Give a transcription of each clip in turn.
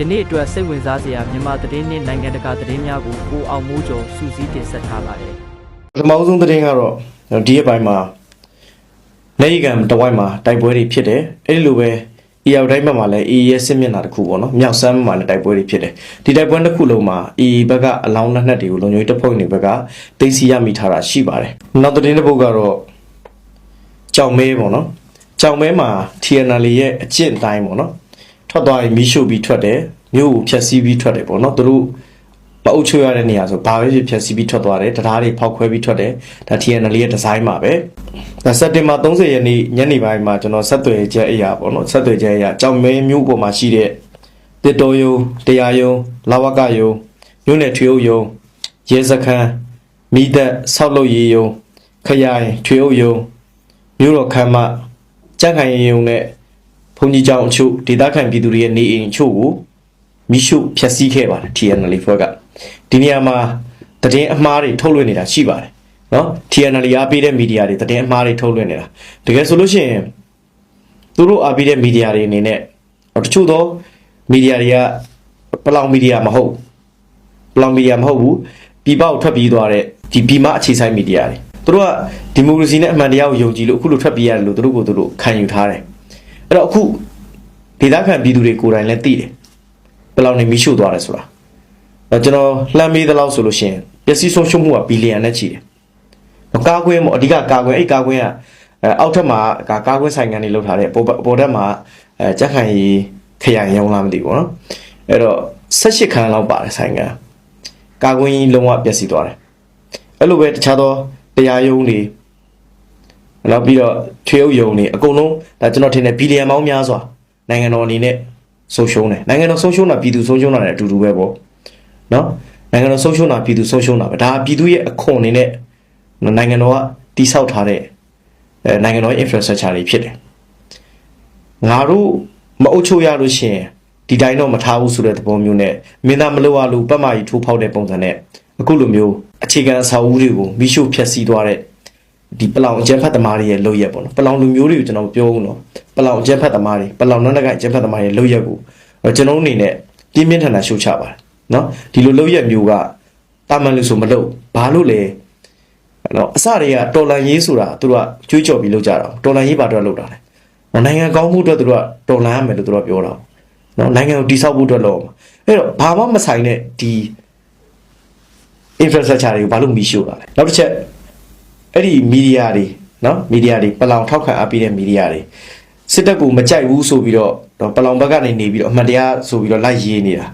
ယနေ့အတွက်စိတ်ဝင်စားစရာမြန်မာသတင်းနှင့်နိုင်ငံတကာသတင်းများကိုကိုအောင်မိုးကျော်စူးစီးတင်ဆက်ထားပါတယ်ပထမဆုံးသတင်းကတော့ဒီအပိုင်းမှာနေကံတဝိုက်မှာတိုက်ပွဲတွေဖြစ်တယ်အဲ့ဒီလိုပဲအီယောက်တိုင်းဘက်မှာလည်း AA ရဲ့စစ်မျက်နှာတစ်ခုပေါ့နော်မြောက်ဆမ်းမှာလည်းတိုက်ပွဲတွေဖြစ်တယ်ဒီတိုက်ပွဲတစ်ခုလုံးမှာ AA ဘက်ကအလောင်းလက်နက်တွေကိုလုံခြုံရေးတပ်ဖွဲ့တွေဘက်ကတင်စီရမိထားတာရှိပါတယ်နောက်သတင်းတစ်ပုဒ်ကတော့ကြောင်မဲပေါ့နော်ကြောင်မဲမှာ TNL ရဲ့အကျင့်အတိုင်းပေါ့နော် ထွက်သွားပြီးမီးရှို့ပြီးထွက်တယ်မြို့ကိုဖျက်ဆီးပြီးထွက်တယ်ပေါ့နော်သူတို့မအုပ်ချုပ်ရတဲ့နေရာဆိုဘာပဲဖြစ်ဖြစ်စီးပြီးထွက်သွားတယ်တရားတွေဖောက်ခွဲပြီးထွက်တယ်ဒါ TNL ရဲ့ဒီဇိုင်းပါပဲဒါစက်တင်ဘာ30ရက်နေ့ညနေပိုင်းမှာကျွန်တော်ဆက်သွယ်ချက်အရာပေါ့နော်ဆက်သွယ်ချက်အရာကြောင်မဲမြို့ပေါ်မှာရှိတဲ့တစ်တော်ယုံတရားယုံလာဝကယုံမြို့နယ်ထွေအုပ်ယုံရဲစခန်းမိသက်ဆောက်လုပ်ရေးယုံခရိုင်ထွေအုပ်ယုံမြို့တော်ခမ်းမကြက်ခိုင်ယုံနဲ့ ဘုံကြီးကျောင်းအချို့ဒေသခံပြည်သူတွေရဲ့နေအိမ်အချို့ကိုမိရှုဖျက်ဆီးခဲ့ပါတယ် TNL ဖွဲ့ကဒီနေရာမှာတည်င်းအမှားတွေထုတ်လွှင့်နေတာရှိပါတယ်နော် TNL အားပေးတဲ့မီဒီယာတွေတည်င်းအမှားတွေထုတ်လွှင့်နေတာတကယ်ဆိုလို့ရှိရင်သူတို့အားပေးတဲ့မီဒီယာတွေအနေနဲ့တချို့သောမီဒီယာတွေကပလောင်မီဒီယာမဟုတ်ပလောင်မီဒီယာမဟုတ်ဘူးပြည်ပကိုထွက်ပြေးသွားတဲ့ဒီပြည်မအခြေဆိုင်မီဒီယာတွေသူတို့ကဒီမိုကရေစီနဲ့အမှန်တရားကိုယုံကြည်လို့အခုလိုထွက်ပြေးရတယ်လို့သူတို့ကိုသူတို့ခံယူထားတယ် အဲ့တော့အခုဒေသခံပြည်သူတွေကိုယ်တိုင်လည်းသိတယ်ဘယ်လောက်နေမိရှုသွားတယ်ဆိုတာအဲကျွန်တော်လှမ်းမေးသလောက်ဆိုလို့ရှိရင်ပျက်စီးဆုံးရှုံးမှုကဘီလီယံနဲ့ချီတယ်။ကာကွယ်မို့အဓိကကာကွယ်အဲ့ကာကွယ်ကအဲအောက်ထပ်မှာကာကာကွယ်ဆိုင်ကန်တွေလောက်ထားတဲ့ပေါ်ပေါ်တက်မှာအဲကြက်ခိုင်ရီခရိုင်ရောင်းလားမသိဘူးနော်။အဲ့တော့18ခန်းလောက်ပါတယ်ဆိုင်ကန်။ကာကွယ်ကြီးလုံးဝပျက်စီးသွားတယ်။အဲ့လိုပဲတခြားသောတရားရုံးတွေ နောက်ပြီးတော့ထွေအုပ်ယုံတွေအကုန်လုံးဒါကျွန်တော်ထင်တယ်ဘီလီယံပေါင်းများစွာနိုင်ငံတော်အနေနဲ့ဆုံးရှုံးတယ်နိုင်ငံတော်ဆုံးရှုံးတာပြည်သူဆုံးရှုံးတာလည်းအတူတူပဲပေါ့နော်နိုင်ငံတော်ဆုံးရှုံးတာပြည်သူဆုံးရှုံးတာပဲဒါကပြည်သူရဲ့အခွန်အနေနဲ့နိုင်ငံတော်ကတိဆောက်ထားတဲ့အဲနိုင်ငံတော်ရဲ့ infrastructure တွေဖြစ်တယ်ငါတို့မအုပ်ချုပ်ရလို့ရှိရင်ဒီတိုင်းတော့မထားဘူးဆိုတဲ့သဘောမျိုးနဲ့မင်းသားမလို့ရလို့ပတ်မကြီးထိုးဖောက်တဲ့ပုံစံနဲ့အခုလိုမျိုးအခြေခံအဆောက်အဦတွေကိုမိရှုဖျက်ဆီးသွားတဲ့ ဒီပလောင်အကျန်းဖတ်သမားတွေရဲ့လုပ်ရက်ပေါ့နော်ပလောင်လူမျိုးတွေကိုကျွန်တော်ပြောဦးနော်ပလောင်အကျန်းဖတ်သမားတွေပလောင်နောက်တစ်ခါအကျန်းဖတ်သမားတွေလုပ်ရက်ကိုကျွန်တော်အနေနဲ့ပြင်းပြင်းထန်ထန်ရှုတ်ချပါတယ်နော်ဒီလိုလုပ်ရက်မျိုးကတာမန်လို့ဆိုမလုပ်ဘာလို့လဲနော်အစတွေကတော်လန်ရေးဆိုတာသူတို့ကကြွေးကြော်ပြီးလုပ်ကြတာတော်လန်ရေးပါတော့လုပ်တာလေနိုင်ငံကောင်းမှုအတွက်သူတို့ကတော်လန်ရမယ်လို့သူတို့ကပြောတာနော်နိုင်ငံကိုတိဆောက်ဖို့အတွက်လုပ်အဲ့တော့ဘာမှမဆိုင်တဲ့ဒီ infrastructure တွေကိုဘာလို့မီးရှို့တာလဲနောက်တစ်ချက် အဲ့ဒီမီဒီယာတွေနော်မီဒီယာတွေပလောင်ထောက်ခံအားပေးတဲ့မီဒီယာတွေစစ်တပ်ကိုမကြိုက်ဘူးဆိုပြီးတော့ပလောင်ဘက်ကနေနေပြီးတော့အမှန်တရားဆိုပြီးတော့လိုက်ရေးနေတာ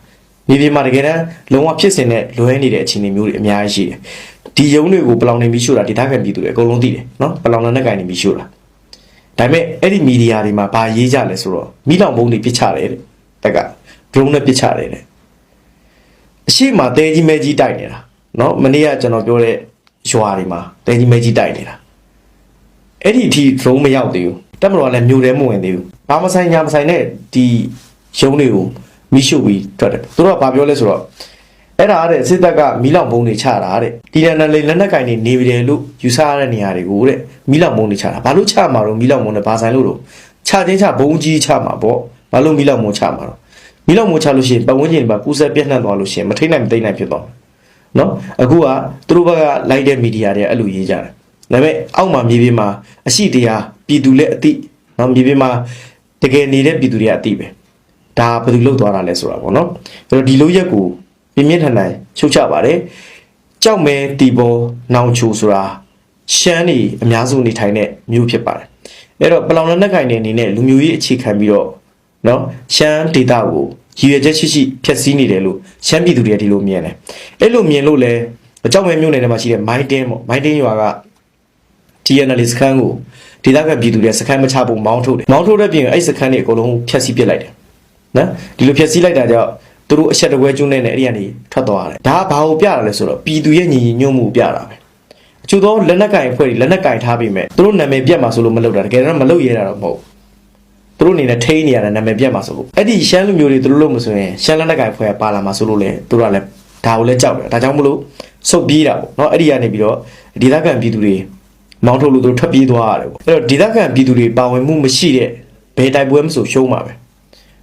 မြေပြင်မှာတကယ်တမ်းလုံးဝဖြစ်စဉ်နဲ့လွဲနေတဲ့အခြေအနေမျိုးတွေအများကြီးရှိတယ်ဒီယုံတွေကိုပလောင်နေပြီးရှို့တာဒေသခံပြည်သူတွေအကုန်လုံးသိတယ်နော်ပလောင်နဲ့ကိုင်နေပြီးရှို့တာဒါပေမဲ့အဲ့ဒီမီဒီယာတွေမှာဘာရေးကြလဲဆိုတော့မိလောင်ဘုံတွေပစ်ချတယ်တဲ့တက်က drone နဲ့ပစ်ချတယ်တဲ့အရှိမတဲကြီးမဲကြီးတိုက်နေတာနော်မနေ့ကကျွန်တော်ပြောတဲ့ ရွာတွေမှာတဲကြီးမဲကြီးတိုက်နေတာအဲ့ဒီအထိ drone မရောက်သေးဘူးတက်မတော်ကလည်းမြို့ထဲမဝင်သေးဘူးဘာမဆိုင်ညာမဆိုင်နဲ့ဒီရုံးတွေကိုမိရှုပြီးထွက်တယ်သူတို့ကဘာပြောလဲဆိုတော့အဲ့ဒါတဲ့စစ်တပ်ကမီးလောင်ပုံးတွေချတာတဲ့ဒီလန်နယ်လက်နက်ကင်တွေနေပြည်တယ်လို့ယူဆရတဲ့နေရာတွေကိုတဲ့မီးလောင်ပုံးတွေချတာဘာလို့ချမှာတော့မီးလောင်ပုံးနဲ့ဘာဆိုင်လို့တော့ချချင်းချဘုံကြီးချမှာပေါ့ဘာလို့မီးလောင်ပုံးချမှာတော့မီးလောင်ပုံးချလို့ရှိရင်ပတ်ဝန်းကျင်မှာပူဆက်ပြန့်နှံ့သွားလို့ရှိရင်မထိနိုင်မသိနိုင်ဖြစ်သွားမှာ နော်အခုကသူတို့ဘက်ကလိုက်တဲ့မီဒီယာတွေအဲ့လိုရေးကြတယ်ဒါပေမဲ့အောက်မှာမြေပြင်မှာအရှိတရားပြည်သူလက်အသိနော်မြေပြင်မှာတကယ်နေတဲ့ပြည်သူတွေကအသိပဲဒါဘယ်သူလုပ်သွားတာလဲဆိုတာပေါ့နော်အဲ့တော့ဒီလိုရက်ကိုပြင်းပြင်းထန်ထန်ချုပ်ချပါတယ်ကြောက်မဲတီဘောနောင်ချိုဆိုတာရှမ်းနေအများစုနေထိုင်တဲ့မြို့ဖြစ်ပါတယ်အဲ့တော့ပလောင်လက်နက်ကိုင်တွေအနေနဲ့လူမျိုးရေးအခြေခံပြီးတော့နော်ရှမ်းဒေတာကို ရည်ရွယ်ချက်ရှိရှိဖျက်ဆီးနေတယ်လို့ရှမ်းပြည်သူတွေကဒီလိုမြင်တယ်အဲ့လိုမြင်လို့လဲကြောက်မဲမြို့နယ်ထဲမှာရှိတဲ့မိုင်းတင်းပေါ့မိုင်းတင်းရွာက TNL စခန်းကိုဒေသခံပြည်သူတွေစခန်းမချဖို့မောင်းထုတ်တယ်မောင်းထုတ်တဲ့ပြင်အဲ့စခန်းတွေအကုန်လုံးဖျက်ဆီးပစ်လိုက်တယ်နော်ဒီလိုဖျက်ဆီးလိုက်တာကြောင့်သူတို့အချက်တကွဲကျွန်းနဲ့အဲ့ဒီကနေထွက်သွားတယ်ဒါကဘာကိုပြတာလဲဆိုတော့ပြည်သူရဲ့ညီညီညွတ်မှုပြတာပဲအကျိုးသောလက်နက်ကင်အဖွဲ့တွေလက်နက်ကင်ထားပြီးမဲ့သူတို့နာမည်ပြတ်မှာဆိုလို့မလုပ်တာတကယ်တော့မလုပ်ရတာတော့မဟုတ် သူတို့အနေနဲ့ထိန်းနေရတဲ့နာမည်ပြတ်မှာဆိုလို့အဲ့ဒီရှမ်းလူမျိုးတွေသူတို့လို့မဆိုရင်ရှမ်းလက်နက်ကိုင်ဖွဲ့ပါလာမှာဆိုလို့လေသူတို့ကလည်းဒါကိုလည်းကြောက်တယ်ဒါကြောင့်မလို့စုပ်ပြေးတာပေါ့နော်အဲ့ဒီကနေပြီးတော့ဒေသခံပြည်သူတွေမောင်းထုတ်လို့သူတို့ထွက်ပြေးသွားရတယ်ပေါ့အဲ့တော့ဒေသခံပြည်သူတွေပါဝင်မှုမရှိတဲ့ဘယ်တိုက်ပွဲမဆိုရှုံးပါပဲ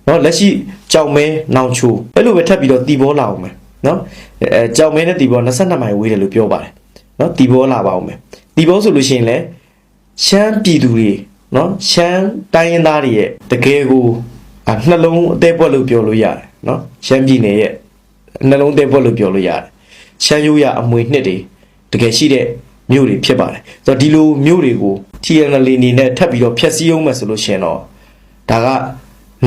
နော်လက်ရှိကြောင်မဲနောင်ချိုအဲ့လိုပဲထပ်ပြီးတော့တီဘောလာအောင်မယ်နော်အဲကြောင်မဲနဲ့တီဘော22မိုင်ဝေးတယ်လို့ပြောပါတယ်နော်တီဘောလာပါအောင်မယ်တီဘောဆိုလို့ရှိရင်လည်းရှမ်းပြည်သူတွေ နော်ရှမ်းတိုင်းရင်းသားတွေရဲ့တကယ်ကိုအနှလုံးအသေးပွက်လို့ပြောလို့ရတယ်နော်ရှမ်းပြည်နယ်ရဲ့နှလုံးအသေးပွက်လို့ပြောလို့ရတယ်ရှမ်းရိုးရအမွေနှစ်တွေတကယ်ရှိတဲ့မြို့တွေဖြစ်ပါတယ်ဆိုတော့ဒီလိုမြို့တွေကို TNL အနေနဲ့ထပ်ပြီးတော့ဖျက်ဆီးအောင်မယ်ဆိုလို့ရှင်တော့ဒါက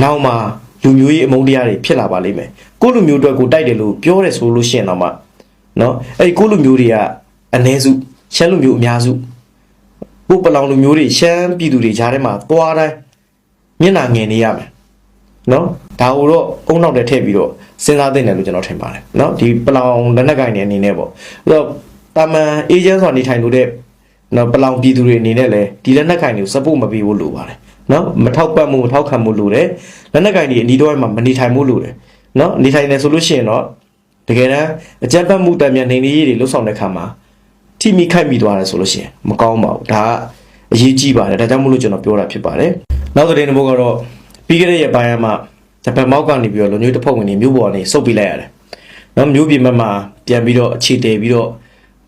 နောက်မှာလူမျိုးရေးအမုန်းတရားတွေဖြစ်လာပါလိမ့်မယ်ကိုလူမျိုးအတွက်ကိုတိုက်တယ်လို့ပြောတယ်ဆိုလို့ရှင်တော့မှနော်အဲ့ဒီကိုလူမျိုးတွေကအ ਨੇ စုရှမ်းလူမျိုးအများစု ခုပလောင်လူမျိုးတွေရှမ်းပြည်သူတွေကြားထဲမှာသွားတိုင်းမျက်နှာငယ်နေရမယ်နော်ဒါကိုတော့ကုန်းနောက်တည်းထည့်ပြီးတော့စဉ်းစားသိနေလို့ကျွန်တော်ထင်ပါတယ်နော်ဒီပလောင်လက်နက်ကင်တွေအနေနဲ့ပေါ့အဲ့တော့တာမန်အေဂျင့်ဆိုတာနေထိုင်လို့တဲ့နော်ပလောင်ပြည်သူတွေအနေနဲ့လည်းဒီလက်နက်ကင်တွေကို support မပေးဖို့လိုပါတယ်နော်မထောက်ပံ့မှုမထောက်ခံမှုလိုတယ်လက်နက်ကင်တွေအနီးတော့မှာမနေထိုင်မှုလိုတယ်နော်နေထိုင်နေဆိုလို့ရှိရင်တော့တကယ်တမ်းအကြမ်းဖက်မှုတံမြန်နေနေရေးတွေလှုပ်ဆောင်တဲ့အခါမှာ ထိမိခိုက်မိသွားတယ်ဆိုလို့ရှိရင်မကောင်းပါဘူးဒါကအရေးကြီးပါတယ်ဒါကြောင့်မို့လို့ကျွန်တော်ပြောတာဖြစ်ပါတယ်နောက်သတင်းတစ်ပုဒ်ကတော့ပြီးခဲ့တဲ့ရက်ပိုင်းမှာဂျပန်မောက်ကနေပြီးတော့လူမျိုးတစ်ဖက်ဝင်နေမြို့ပေါ်ကနေစုပ်ပြီးလိုက်ရတယ်နော်မြို့ပြင်ဘက်မှာပြန်ပြီးတော့အခြေတည်ပြီးတော့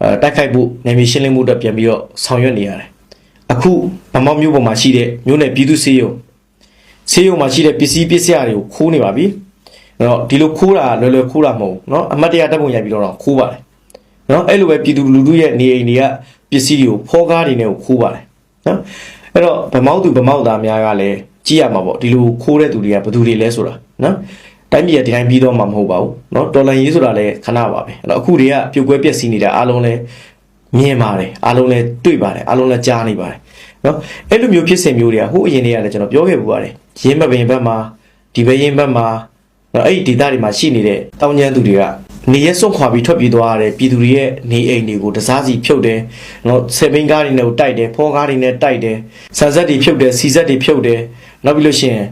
အဲတိုက်ခိုက်ဖို့နေမြေရှင်းလင်းမှုအတွက်ပြန်ပြီးတော့ဆောင်ရွက်နေရတယ်အခုဗမောက်မြို့ပေါ်မှာရှိတဲ့မြို့နယ်ပြည်သူစေယုံစေယုံမှာရှိတဲ့ပစ္စည်းပစ္စယတွေကိုခိုးနေပါပြီအဲ့တော့ဒီလိုခိုးတာလွယ်လွယ်ခိုးတာမဟုတ်ဘူးเนาะအမတ်တရားတက်ပုံရိုက်ပြီးတော့ခိုးပါတယ် เนาะအဲ့လိုပဲပြည်သူလူထုရဲ့နေအိမ်တွေကပစ္စည်းတွေကိုဖောကားတွေနဲ့ကိုခိုးပါတယ်เนาะအဲ့တော့ဗမောက်သူဗမောက်သားများကလည်းကြည့်ရမှာပေါ့ဒီလိုခိုးတဲ့သူတွေကဘယ်သူတွေလဲဆိုတာเนาะတိုင်းပြည်ကဒီတိုင်းပြီးတော့မှမဟုတ်ပါဘူးเนาะတော်လန်ရေးဆိုတာလည်းခဏပါပဲအဲ့တော့အခုတွေကပြုတ်ကွဲပျက်စီးနေတာအားလုံးလည်းမြင်ပါတယ်အားလုံးလည်းတွေ့ပါတယ်အားလုံးလည်းကြားနေပါတယ်เนาะအဲ့လိုမျိုးဖြစ်စဉ်မျိုးတွေကဟိုအရင်တွေကလည်းကျွန်တော်ပြောခဲ့ပူပါတယ်ရင်းမပင်ဘက်မှာဒီဘက်ရင်းဘက်မှာနော်အဲ့ဒီဒေသတွေမှာရှိနေတဲ့တောင်ကျန်းသူတွေက နေရက်စွန့်ခွာပြီးထွက်ပြေးသွားရတဲ့ပြည်သူတွေရဲ့နေအိမ်တွေကိုတစားစီဖြုတ်တယ်နော်ဆယ်ဘင်းကားတွေနဲ့ကိုတိုက်တယ်ဖောကားတွေနဲ့တိုက်တယ်ဆန်ဆက်တွေဖြုတ်တယ်စီဆက်တွေဖြုတ်တယ်နောက်ပြီးလို့ရှိရင်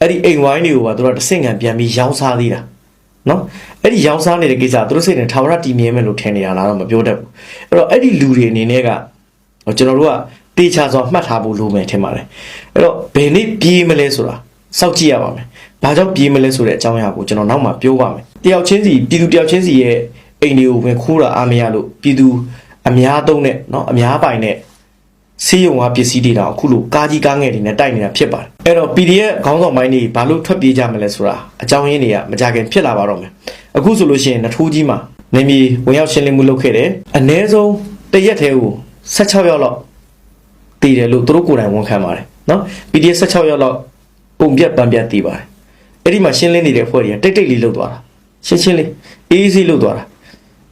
အဲ့ဒီအိမ်ဝိုင်းတွေကိုပါသူတို့ကတဆင့်ခံပြန်ပြီးရောင်းစားသေးတာနော်အဲ့ဒီရောင်းစားနေတဲ့ကိစ္စသူတို့စိတ်နဲ့ထာဝရတည်မြဲမယ်လို့ထင်နေတာလားတော့မပြောတတ်ဘူးအဲ့တော့အဲ့ဒီလူတွေအနေနဲ့ကကျွန်တော်တို့ကတေချာစွာမှတ်ထားဖို့လိုမယ်ထင်ပါတယ်အဲ့တော့ဘယ်နေ့ပြေးမလဲဆိုတာစောင့်ကြည့်ရပါမယ်ဘာကြောင့်ပြေးမလဲဆိုတဲ့အကြောင်းအရာကိုကျွန်တော်နောက်မှပြောပါမယ် တယောက်ချင်းစီပြည်သူတယောက်ချင်းစီရဲ့အိမ်တွေကိုဝင်ခိုးတာအားမရလို့ပြည်သူအများသုံးတဲ့เนาะအများပိုင်တဲ့စီးရုံကပစ္စည်းတွေတောင်အခုလိုကားကြီးကားငယ်တွေနဲ့တိုက်နေတာဖြစ်ပါတယ်အဲ့တော့ PDF ခေါင်းဆောင်ပိုင်းတွေဘာလို့ထွက်ပြေးကြမလဲဆိုတာအကြောင်းရင်းတွေကမကြခင်ဖြစ်လာပါတော့မယ်အခုဆိုလို့ရှိရင်နထိုးကြီးမှာနေမီဝင်ရောက်ရှင်းလင်းမှုလုပ်ခဲ့တယ်အ ਨੇ ဆုံးတရက်တည်းကို16ရောက်လောက်တည်တယ်လို့သူတို့ကိုယ်တိုင်ဝန်ခံပါတယ်เนาะ PDF 16ရောက်လောက်ပုံပြတ်ပံပြတ်တည်ပါတယ်အဲ့ဒီမှာရှင်းလင်းနေတဲ့ဖွဲ့တွေကတိတ်တိတ်လေးလှုပ်သွားတာ ရှင်းရှင်းလေးအေးဆေးလုပ်သွားတာ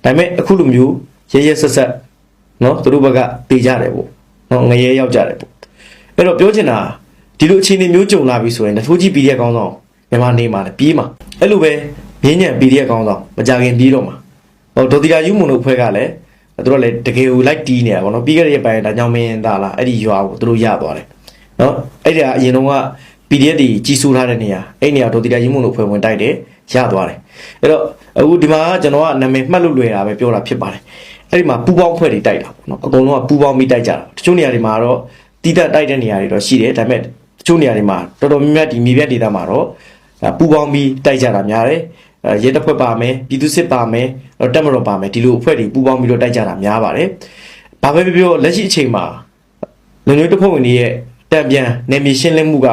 ဒါပေမဲ့အခုလိုမျိုးရရဆက်ဆက်နော်သူတို့ဘက်ကတေးကြတယ်ပေါ့နော်ငရဲရောက်ကြတယ်ပေါ့အဲ့တော့ပြောချင်တာဒီလိုအခြေအနေမျိုးကြုံလာပြီဆိုရင်တထိုးကြီး PDF ကောင်းဆောင်မြန်မာနေမှာလေပြေးမှာအဲ့လိုပဲမြင်းညံ PDF ကောင်းဆောင်မကြခင်ပြေးတော့မှာဟောဒေါ်တီတာယူမွန်တို့ဖွဲ့ကလည်းသူတို့လည်းတကယ်ကိုလိုက်တီးနေတာပေါ့နော်ပြီးခဲ့တဲ့ရက်ပိုင်းဒါကြောင့်မင်းသားလားအဲ့ဒီရွာကိုသူတို့ရသွားတယ်နော်အဲ့ဒါအရင်တော့က PDF တွေကြီးစိုးထားတဲ့နေရာအဲ့နေရာဒေါ်တီတာယူမွန်တို့ဖွဲ့ဝင်တိုက်တယ် ရသွားတယ်အဲ့တော့အခုဒီမှာကျွန်တော်ကနာမည်မှတ်လို့လွယ်တာပဲပြောတာဖြစ်ပါတယ်အဲ့ဒီမှာပူပေါင်းဖွဲ့တွေတိုက်တာပေါ့နော်အကုန်လုံးကပူပေါင်းပြီးတိုက်ကြတာတချို့နေရာတွေမှာတော့တီးတက်တိုက်တဲ့နေရာတွေတော့ရှိတယ်ဒါပေမဲ့တချို့နေရာတွေမှာတော်တော်များများဒီမြေပြတ်ဒေသမှာတော့ပူပေါင်းပြီးတိုက်ကြတာများတယ်အဲရဲတပ်ဖွဲ့ပါမယ်ပြည်သူစစ်ပါမယ်တော့တက်မတော်ပါမယ်ဒီလိုအဖွဲ့တွေပူးပေါင်းပြီးတော့တိုက်ကြတာများပါတယ်။ဘာပဲပြောပြောလက်ရှိအချိန်မှာလူမျိုးတစ်ဖွဲ့ဝင်တွေရဲ့တံပြန်နေမြေရှင်းလင်းမှုက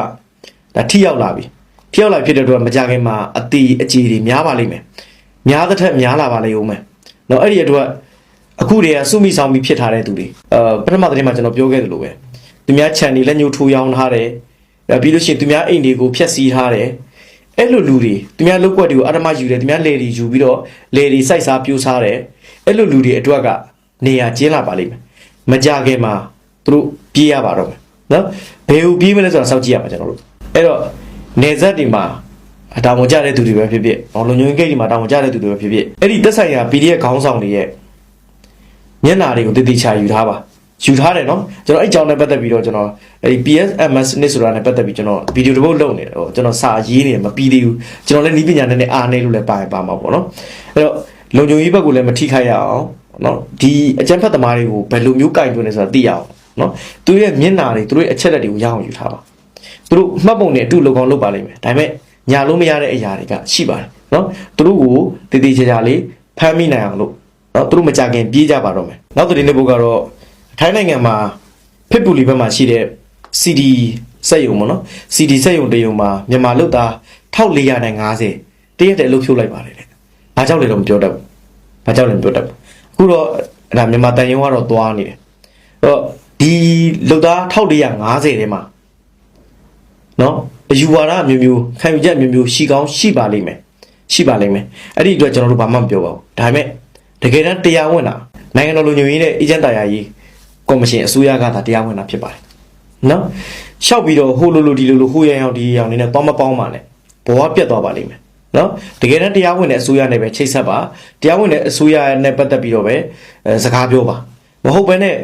ဒါထိရောက်လာပြီ။ ထိရောက်လာဖြစ်တဲ့အတွက်မကြခင်မှာအတီအကြေတွေများပါလိမ့်မယ်။များတဲ့ထက်များလာပါလိမ့်ဦးမယ်။တော့အဲ့ဒီအတွက်အခုတည်းကစုမိဆောင်ပြီးဖြစ်ထားတဲ့သူတွေအဲပထမသတင်းမှာကျွန်တော်ပြောခဲ့သလိုပဲသူများခြံတွေလက်ညှိုးထိုးရောင်းထားတယ်။ပြီးလို့ရှိရင်သူများအိမ်တွေကိုဖျက်ဆီးထားတယ်။အဲ့လိုလူတွေသူများလုတ်ကွက်တွေကိုအရမယူတယ်သူများလေတွေယူပြီးတော့လေတွေစိုက်စားပြိုးစားတယ်အဲ့လိုလူတွေအတွက်ကနေရာကျင်းလာပါလိမ့်မယ်မကြခင်မှာသူတို့ပြေးရပါတော့မယ်နော်ဘယ်ကိုပြေးမလဲဆိုတာစောင့်ကြည့်ရမှာကျွန်တော်တို့အဲ့တော့ နေဆက်တွေမှာတောင်ဝင်ကြတဲ့သူတွေပဲဖြစ်ဖြစ်။လုံညုံဂိတ်တွေမှာတောင်ဝင်ကြတဲ့သူတွေပဲဖြစ်ဖြစ်။အဲ့ဒီတက်ဆိုင်ရာ PDF ခေါင်းဆောင်တွေရဲ့မျက်နာတွေကိုတည်တည်ချာယူထားပါ။ယူထားတယ်နော်။ကျွန်တော်အဲ့ကြောင်းနဲ့ပတ်သက်ပြီးတော့ကျွန်တော်အဲ့ဒီ PSMS နဲ့ဆိုတာနဲ့ပတ်သက်ပြီးကျွန်တော်ဗီဒီယိုတစ်ပုတ်လုပ်နေတယ်ဟိုကျွန်တော်စာရေးနေတယ်မပြီးသေးဘူး။ကျွန်တော်လည်းနီးပညာနဲ့နဲ့အားနေလို့လည်းပါရင်ပါမှာပေါ့နော်။အဲ့တော့လုံညုံကြီးဘက်ကိုလည်းမထိခိုက်ရအောင်နော်။ဒီအကြမ်းဖက်သမားတွေကိုဘယ်လိုမျိုးကင်တွင်းလဲဆိုတာသိရအောင်နော်။သူရဲ့မျက်နာတွေသူတို့ရဲ့အချက်လက်တွေကိုရအောင်ယူထားပါ။ သူတို့မှတ်ပုံနဲ့အတူလုံအောင်လုပ်ပါလိမ့်မယ်ဒါပေမဲ့ညာလို့မရတဲ့အရာတွေကရှိပါတယ်နော်သူတို့ကိုတည်တည်ချာချာလေးဖမ်းမိနိုင်အောင်လို့နော်သူတို့မကြခင်ပြေးကြပါတော့မယ်နောက်သတင်းတစ်ပုဒ်ကတော့ထိုင်းနိုင်ငံမှာဖစ်ပူလီဘက်မှာရှိတဲ့ CD စက်ယုံပေါ့နော် CD စက်ယုံတစ်ယုံမှာမြန်မာလုတ်သား1450တရက်တည်းအလုပ်ဖြုတ်လိုက်ပါတယ်တဲ့ဘာကြောင့်လဲတော့မပြောတတ်ဘူးဘာကြောင့်လဲမပြောတတ်ဘူးအခုတော့အဲ့ဒါမြန်မာတန်ယုံကတော့သွားနေတယ်အဲ့တော့ဒီလုတ်သား1450ထဲမှာ နော်အယူဝါဒအမျိုးမျိုးခံယူချက်အမျိုးမျိုးရှိကောင်းရှိပါလိမ့်မယ်ရှိပါလိမ့်မယ်အဲ့ဒီအတွက်ကျွန်တော်တို့ဘာမှမပြောပါဘူးဒါပေမဲ့တကယ်တမ်းတရားဝင်တာနိုင်ငံတော်လူညွှန်ရေးနဲ့အေဂျင့်တရားရေးကော်မရှင်အစိုးရကသာတရားဝင်တာဖြစ်ပါတယ်နော်ရှောက်ပြီးတော့ဟိုလိုလိုဒီလိုလိုဟိုရအောင်ဒီရအောင်နေနဲ့တော့မပေါင်းပါနဲ့ဘဝပြတ်သွားပါလိမ့်မယ်နော်တကယ်တမ်းတရားဝင်တဲ့အစိုးရနဲ့ပဲချိတ်ဆက်ပါတရားဝင်တဲ့အစိုးရနဲ့ပတ်သက်ပြီးတော့ပဲအဲစကားပြောပါမဟုတ်ဘဲနဲ့